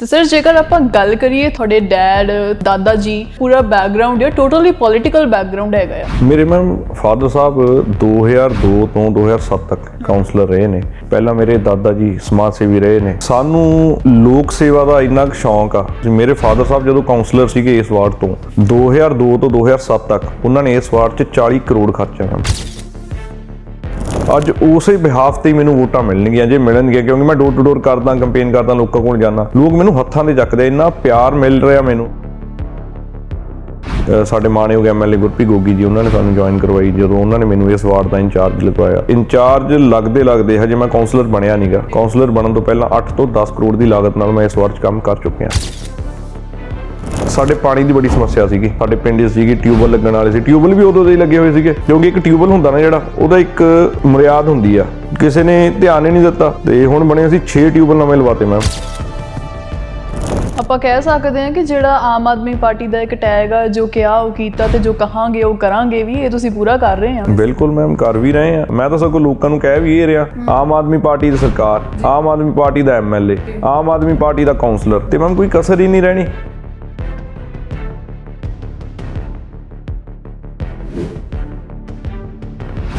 ਤੇ ਸਰ ਜੇਕਰ ਆਪਾਂ ਗੱਲ ਕਰੀਏ ਤੁਹਾਡੇ ਡੈਡ ਦਾਦਾ ਜੀ, ਪੂਰਾ ਬੈਕਗ੍ਰਾਉਂਡ ਹੈ ਟੋਟਲੀ ਪੋਲਿਟੀਕਲ ਬੈਕਗ੍ਰਾਉਂਡ ਹੈਗਾ ਆ। ਮੇਰੇ ਮੈਮ ਫਾਦਰ ਸਾਹਿਬ 2002 ਤੋਂ 2007 ਤੱਕ ਕਾਉਂਸਲਰ ਰਹੇ ਨੇ। ਪਹਿਲਾਂ ਮੇਰੇ ਦਾਦਾ ਜੀ ਸਮਾਜ ਸੇਵੀ ਰਹੇ ਨੇ। ਸਾਨੂੰ ਲੋਕ ਸੇਵਾ ਦਾ ਇੰਨਾ ਕੁ ਸ਼ੌਂਕ ਆ। ਮੇਰੇ ਫਾਦਰ ਸਾਹਿਬ ਜਦੋਂ ਕਾਉਂਸਲਰ ਸੀਗੇ ਇਸ ਵਾਰਡ ਤੋਂ 2002 ਤੋਂ 2007 ਤੱਕ ਉਹਨਾਂ ਨੇ ਇਸ ਵਾਰਡ 'ਚ 40 ਕਰੋੜ ਖਰਚਿਆ। ਮੈਮ ਅੱਜ ਉਸੇ ਬਿਹਾਫ ਤੇ ਹੀ ਮੈਨੂੰ ਵੋਟਾਂ ਮਿਲਣਗੀਆਂ, ਜੇ ਮਿਲਣਗੀਆਂ, ਕਿਉਂਕਿ ਮੈਂ ਡੋਰ ਟੂ ਡੋਰ ਕਰਦਾ ਕੰਪੇਨ ਕਰਦਾ, ਲੋਕਾਂ ਕੋਲ ਜਾਂਦਾ। ਲੋਕ ਮੈਨੂੰ ਹੱਥਾਂ ਦੇ ਚੱਕਦੇ, ਇੰਨਾ ਪਿਆਰ ਮਿਲ ਰਿਹਾ ਮੈਨੂੰ। ਸਾਡੇ ਮਾਣਯੋਗ ਐਮਐਲਏ ਗੁਰਪੀ ਗੋਗੀ ਜੀ, ਉਹਨਾਂ ਨੇ ਸਾਨੂੰ ਜੁਆਇਨ ਕਰਵਾਈ, ਜਦੋਂ ਉਹਨਾਂ ਨੇ ਮੈਨੂੰ ਇਸ ਵਾਰਡ ਦਾ ਇੰਚਾਰਜ ਲਗਵਾਇਆ। ਇੰਚਾਰਜ ਲੱਗਦੇ ਲੱਗਦੇ ਹਜੇ ਮੈਂ ਕਾਉਂਸਲਰ ਬਣਿਆ ਨਹੀਂਗਾ ਕਾਉਂਸਲਰ ਬਣਨ ਤੋਂ ਪਹਿਲਾਂ 8 ਤੋਂ 10 ਕਰੋੜ ਦੀ ਲਾਗਤ ਨਾਲ ਮੈਂ ਇਸ ਵਾਰਡ 'ਚ ਕੰਮ ਕਰ ਚੁੱਕਿਆ। ਸਾਡੇ ਪਾਣੀ ਦੀ ਬੜੀ ਸਮੱਸਿਆ ਸੀਗੀ। ਸਾਡੇ ਪਿੰਡ ਸੀਗੀ ਟਿਊਬਲ ਲੱਗਣ ਵਾਲੇ ਸੀ। ਟਿਊਬਲ ਵੀ ਉਦੋਂ ਦੇ ਹੀ ਲੱਗੇ ਹੋਏ ਸੀਗੇ। ਕਿਉਂਕਿ ਇੱਕ ਟਿਊਬਲ ਹੁੰਦਾ ਨਾ ਜਿਹੜਾ ਉਹਦਾ ਇੱਕ ਮਰਿਆਦ ਹੁੰਦੀ ਆ। ਕਿਸੇ ਨੇ ਧਿਆਨ ਹੀ ਨਹੀਂ ਦਿੱਤਾ। ਤੇ ਹੁਣ ਬਣੇ ਅਸੀਂ 6 ਟਿਊਬਲ ਨਵੇਂ ਲਵਾਤੇ ਮੈਂ ਆਪਾਂ ਕਹਿ ਸਕਦੇ ਹਾਂ ਕਿ ਜਿਹੜਾ ਆਮ ਆਦਮੀ ਪਾਰਟੀ ਦਾ ਇੱਕ ਟੈਗ ਆ ਜੋ ਕਿਹਾ ਉਹ ਕੀਤਾ ਤੇ ਜੋ ਕਹਾਂਗੇ ਉਹ ਕਰਾਂਗੇ ਵੀ ਇਹ ਤੁਸੀਂ ਪੂਰਾ ਕਰ ਰਹੇ ਆ। ਬਿਲਕੁਲ ਮੈਮ ਕਰ ਵੀ ਰਹੇ ਆ। ਮੈਂ ਤਾਂ ਸਗੋਂ ਲੋਕਾਂ ਨੂੰ ਕਹਿ ਵੀ ਇਹ ਰਿਹਾ ਆਮ ਆਦਮੀ ਪਾਰਟੀ ਦੀ ਸਰਕਾਰ ਆਮ ਆਦਮੀ ਪਾਰਟੀ ਦਾ ਐਮਐਲਏ ਆਮ ਆਦਮੀ ਪਾਰਟੀ ਦਾ ਕਾਉਂਸਲਰ ਤੇ ਮੈਮ ਕੋਈ ਕਸਰ ਹੀ ਨਹੀਂ ਰਹਿਣੀ।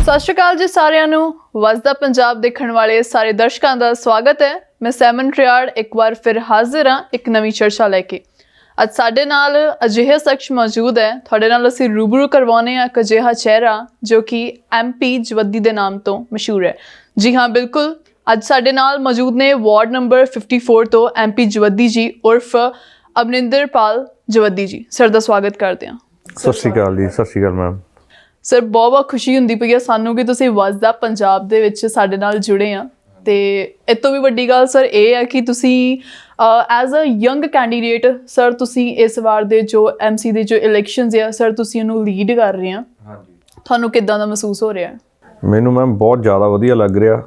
ਸਤਿ ਸ਼੍ਰੀ ਅਕਾਲ ਜੀ ਸਾਰਿਆਂ ਨੂੰ। ਵਸਦਾ ਪੰਜਾਬ ਦੇਖਣ ਵਾਲੇ ਸਾਰੇ ਦਰਸ਼ਕਾਂ ਦਾ ਸਵਾਗਤ ਹੈ। ਮੈਂ ਸੈਮਨ ਟ੍ਰਿਆਰਡ ਇੱਕ ਵਾਰ ਫਿਰ ਹਾਜ਼ਰ ਹਾਂ ਇੱਕ ਨਵੀਂ ਚਰਚਾ ਲੈ ਕੇ। ਅੱਜ ਸਾਡੇ ਨਾਲ ਅਜਿਹਾ ਸ਼ਖਸ ਮੌਜੂਦ ਹੈ। ਤੁਹਾਡੇ ਨਾਲ ਅਸੀਂ ਰੂਬਰੂ ਕਰਵਾਉਨੇ ਆ ਇੱਕ ਅਜਿਹਾ ਚਿਹਰਾ ਜੋ ਕਿ ਐਮਪੀ ਜਵੱਦੀ ਦੇ ਨਾਮ ਤੋਂ ਮਸ਼ਹੂਰ ਹੈ। ਜੀ ਹਾਂ, ਬਿਲਕੁਲ। ਅੱਜ ਸਾਡੇ ਨਾਲ ਮੌਜੂਦ ਨੇ ਵਾਰਡ ਨੰਬਰ 54 ਤੋਂ ਐਮਪੀ ਜਵੱਦੀ ਜੀ ਉਰਫ ਅਮਨਿੰਦਰਪਾਲ ਜਵੱਦੀ ਜੀ। ਸਰ ਦਾ ਸਵਾਗਤ ਕਰਦੇ ਹਾਂ। ਸਤਿ ਸ਼੍ਰੀ ਅਕਾਲ ਜੀ, ਸਤਿ ਸ਼੍ਰੀ ਅਕਾਲ ਮੈਮ ਸਰ ਬਹੁਤ ਬਹੁਤ ਖੁਸ਼ੀ ਹੁੰਦੀ ਪਈ ਆ ਸਾਨੂੰ ਕਿ ਤੁਸੀਂ ਵਸਦਾ ਪੰਜਾਬ ਦੇ ਵਿੱਚ ਸਾਡੇ ਨਾਲ ਜੁੜੇ ਆ। ਤੇ ਇਹ ਤੋਂ ਵੀ ਵੱਡੀ ਗੱਲ ਸਰ ਇਹ ਹੈ ਕਿ ਤੁਸੀਂ as a young candidate sir ਤੁਸੀਂ ਇਸ ਵਾਰ ਦੇ ਜੋ ਐਮਸੀ ਦੇ ਜੋ ਇਲੈਕਸ਼ਨਸ ਆ ਸਰ ਤੁਸੀਂ ਉਹਨੂੰ ਲੀਡ ਕਰ ਰਹੇ ਆ। ਹਾਂਜੀ। ਤੁਹਾਨੂੰ ਕਿੱਦਾਂ ਦਾ ਮਹਿਸੂਸ ਹੋ ਰਿਹਾ? ਮੈਨੂੰ ਮੈਮ ਬਹੁਤ ਜ਼ਿਆਦਾ ਵਧੀਆ ਲੱਗ ਰਿਹਾ।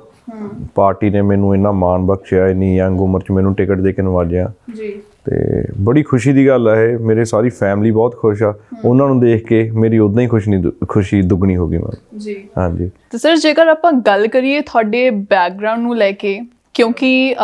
ਪਾਰਟੀ ਨੇ ਮੈਨੂੰ ਇੰਨਾ ਮਾਣ ਬਖਸ਼ਿਆ ਇੰਨੀ ਯੰਗ ਉਮਰ 'ਚ ਮੈਨੂੰ ਟਿਕਟ ਦੇ ਕੇ ਨਵਾਜਿਆ। ਜੀ। ਤੇ ਬੜੀ ਖੁਸ਼ੀ ਦੀ ਗੱਲ ਹੈ ਮੇਰੇ ਸਾਰੀ ਫੈਮਿਲੀ ਬਹੁਤ ਖੁਸ਼ ਆ। ਉਹਨਾਂ ਨੂੰ ਦੇਖ ਕੇ ਮੇਰੀ ਉਦਾਂ ਹੀ ਖੁਸ਼ੀ ਦੁ- ਖੁਸ਼ੀ ਦੁੱਗਣੀ ਹੋ ਗਈ ਮੈਮ ਜੀ। ਹਾਂਜੀ। ਤੇ ਸਰ ਜੇਕਰ ਆਪਾਂ ਗੱਲ ਕਰੀਏ ਤੁਹਾਡੇ ਬੈਕਗ੍ਰਾਉਂਡ ਨੂੰ ਲੈ ਕੇ ਕਿਉਂਕਿ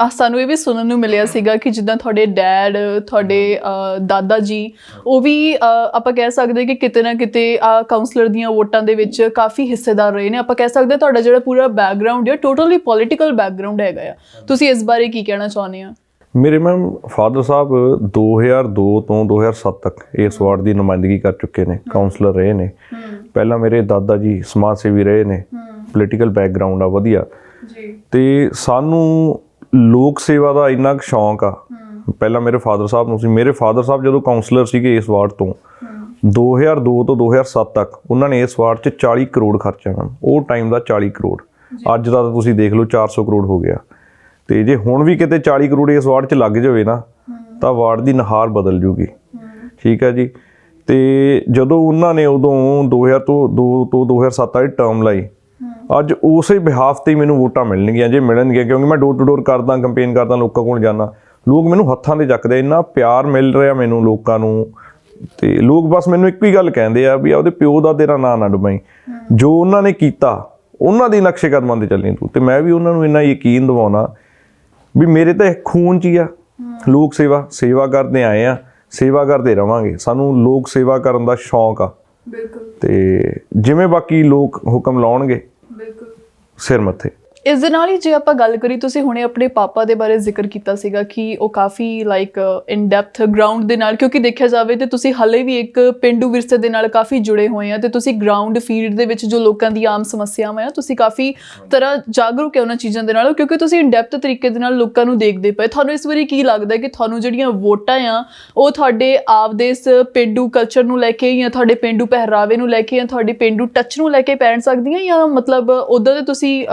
ਆਹ ਸਾਨੂੰ ਇਹ ਵੀ ਸੁਣਨ ਨੂੰ ਮਿਲਿਆ ਸੀਗਾ ਕਿ ਜਿੱਦਾਂ ਤੁਹਾਡੇ ਡੈਡ ਤੁਹਾਡੇ ਦਾਦਾ ਜੀ ਉਹ ਵੀ ਆਪਾਂ ਕਹਿ ਸਕਦੇ ਕਿ ਕਿਤੇ ਨਾ ਕਿਤੇ ਕਾਉਂਸਲਰ ਦੀਆਂ ਵੋਟਾਂ ਦੇ ਵਿੱਚ ਕਾਫੀ ਹਿੱਸੇਦਾਰ ਰਹੇ ਨੇ। ਆਪਾਂ ਕਹਿ ਸਕਦੇ ਤੁਹਾਡਾ ਜਿਹੜਾ ਪੂਰਾ ਬੈਕਗ੍ਰਾਉਂਡ ਹੈ ਟੋਟਲੀ ਪੋਲਿਟੀਕਲ ਬੈਕਗ੍ਰਾਉਂਡ ਹੈਗਾ ਆ। ਤੁਸੀਂ ਇਸ ਬਾਰੇ ਕੀ ਕਹਿਣਾ ਚਾਹੁੰਦੇ ਆ? ਮੇਰੇ ਮੈਮ ਫਾਦਰ ਸਾਹਿਬ 2002 ਤੋਂ 2007 ਤੱਕ ਇਸ ਵਾਰਡ ਦੀ ਨੁਮਾਇੰਦਗੀ ਕਰ ਚੁੱਕੇ ਨੇ ਕਾਉਂਸਲਰ ਰਹੇ ਨੇ। ਪਹਿਲਾਂ ਮੇਰੇ ਦਾਦਾ ਜੀ ਸਮਾਜ ਸੇਵੀ ਰਹੇ ਨੇ ਪੋਲੀਟੀਕਲ ਬੈਕਗ੍ਰਾਉਂਡ ਆ ਵਧੀਆ। ਜੀ। ਤੇ ਸਾਨੂੰ ਲੋਕ ਸੇਵਾ ਦਾ ਇੰਨਾ ਕੁ ਸ਼ੌਂਕ ਆ। ਪਹਿਲਾਂ ਮੇਰੇ ਫਾਦਰ ਸਾਹਿਬ ਨੂੰ ਸੀ ਮੇਰੇ ਫਾਦਰ ਸਾਹਿਬ ਜਦੋਂ ਕਾਉਂਸਲਰ ਸੀਗੇ ਇਸ ਵਾਰਡ ਤੋਂ 2002 ਤੋਂ 2007 ਤੱਕ ਉਹਨਾਂ ਨੇ ਇਸ ਵਾਰਡ 'ਚ 40 ਕਰੋੜ ਖਰਚਿਆ ਮੈਮ ਉਹ ਟਾਈਮ ਦਾ 40 ਕਰੋੜ। ਅੱਜ ਦਾ ਤਾਂ ਤੁਸੀਂ ਦੇਖ ਲਓ 400 ਕਰੋੜ ਹੋ ਗਿਆ। ਤੇ ਜੇ ਹੁਣ ਵੀ ਕਿਤੇ 40 ਕਰੋੜ ਇਸ ਵਾਰਡ 'ਚ ਲੱਗ ਜਾਵੇ ਨਾ, ਤਾਂ ਵਾਰਡ ਦੀ ਨਹਾਰ ਬਦਲ ਜੂਗੀ। ਠੀਕ ਹੈ ਜੀ? ਤੇ ਜਦੋਂ ਉਹਨਾਂ ਨੇ ਉਦੋਂ 2000 ਤੋਂ 2 ਤੋਂ 2007 ਵਾਲੀ ਟਰਮ ਲਈ, ਅੱਜ ਉਸੇ ਬਿਹਾਫ ਤੇ ਹੀ ਮੈਨੂੰ ਵੋਟਾਂ ਮਿਲਣਗੀਆਂ, ਜੇ ਮਿਲਣਗੀਆਂ, ਕਿਉਂਕਿ ਮੈਂ ਡੋਰ ਟੂ ਡੋਰ ਕਰਦਾ ਕੰਪੇਨ ਕਰਦਾ, ਲੋਕਾਂ ਕੋਲ ਜਾਂਦਾ। ਲੋਕ ਮੈਨੂੰ ਹੱਥਾਂ ਦੇ ਚੱਕਦੇ, ਇੰਨਾ ਪਿਆਰ ਮਿਲ ਰਿਹਾ ਮੈਨੂੰ ਲੋਕਾਂ ਨੂੰ। ਤੇ ਲੋਕ ਬਸ ਮੈਨੂੰ ਇੱਕ ਹੀ ਗੱਲ ਕਹਿੰਦੇ ਆ ਵੀ ਉਹਦੇ ਪਿਓ ਦਾ ਤੇਰਾ ਨਾਂ ਨਾ ਡੁਬਾਈ। ਜੋ ਉਹਨਾਂ ਨੇ ਕੀਤਾ, ਉਹਨਾਂ ਦੀ ਨਕਸ਼ੇ ਕਦਮਾਂ ਤੇ ਚੱਲੀ ਤੂੰ। ਤੇ ਮੈਂ ਵੀ ਉਹਨਾਂ ਨੂੰ ਇੰਨਾ ਯਕੀਨ ਦਿਵਾਉਣਾ ਵੀ ਮੇਰੇ ਤਾਂ ਖੂਨ ਚ ਹੀ ਆ। ਲੋਕ ਸੇਵਾ ਸੇਵਾ ਕਰਦੇ ਆਏ ਆ ਸੇਵਾ ਕਰਦੇ ਰਵਾਂਗੇ। ਸਾਨੂੰ ਲੋਕ ਸੇਵਾ ਕਰਨ ਦਾ ਸ਼ੌਂਕ ਆ। ਬਿਲਕੁਲ। ਤੇ ਜਿਵੇਂ ਬਾਕੀ ਲੋਕ ਹੁਕਮ ਲਾਉਣਗੇ ਬਿਲਕੁਲ। ਸਿਰ ਮੱਥੇ। ਇਸ ਦੇ ਨਾਲ ਹੀ ਜੇ ਆਪਾਂ ਗੱਲ ਕਰੀ ਤੁਸੀਂ ਹੁਣੇ ਆਪਣੇ ਪਾਪਾ ਦੇ ਬਾਰੇ ਜ਼ਿਕਰ ਕੀਤਾ ਸੀਗਾ ਕਿ ਉਹ ਕਾਫੀ ਲਾਈਕ ਇਨ ਡੈਪਥ ਗਰਾਊਂਡ ਦੇ ਨਾਲ ਕਿਉਂਕਿ ਦੇਖਿਆ ਜਾਵੇ ਤੇ ਤੁਸੀਂ ਹਲੇ ਵੀ ਇੱਕ ਪਿੰਡੂ ਵਿਰਸੇ ਦੇ ਨਾਲ ਕਾਫੀ ਜੁੜੇ ਹੋਏ ਆ ਤੇ ਤੁਸੀਂ ਗਰਾਊਂਡ ਫੀਲਡ ਦੇ ਵਿੱਚ ਜੋ ਲੋਕਾਂ ਦੀ ਆਮ ਸਮੱਸਿਆਵਾਂ ਆ ਤੁਸੀਂ ਕਾਫੀ ਤਰ੍ਹਾਂ ਜਾਗਰੂਕ ਹੈ ਉਹਨਾਂ ਚੀਜ਼ਾਂ ਦੇ ਨਾਲ ਕਿਉਂਕਿ ਤੁਸੀਂ ਇਨ ਡੈਪਥ ਤਰੀਕੇ ਦੇ ਨਾਲ ਲੋਕਾਂ ਨੂੰ ਦੇਖਦੇ ਪਏ। ਤੁਹਾਨੂੰ ਇਸ ਵਾਰੀ ਕੀ ਲੱਗਦਾ ਕਿ ਤੁਹਾਨੂੰ ਜਿਹੜੀਆਂ ਵੋਟਾਂ ਆ ਉਹ ਤੁਹਾਡੇ ਆਪਦੇ ਇਸ ਪਿੰਡੂ ਕਲਚਰ ਨੂੰ ਲੈ ਕੇ ਜਾਂ ਤੁਹਾਡੇ ਪਿੰਡੂ ਪਹਿਰਾਵੇ ਨੂੰ ਲੈ ਕੇ ਜਾਂ ਤੁਹਾਡੇ ਪਿੰਡੂ ਟੱਚ ਨੂੰ ਲੈ ਕੇ ਪੈਣ ਸਕਦੀਆਂ ਜਾਂ ਮਤਲਬ ਉਦੋਂ ਦੇ ਤੁਸੀਂ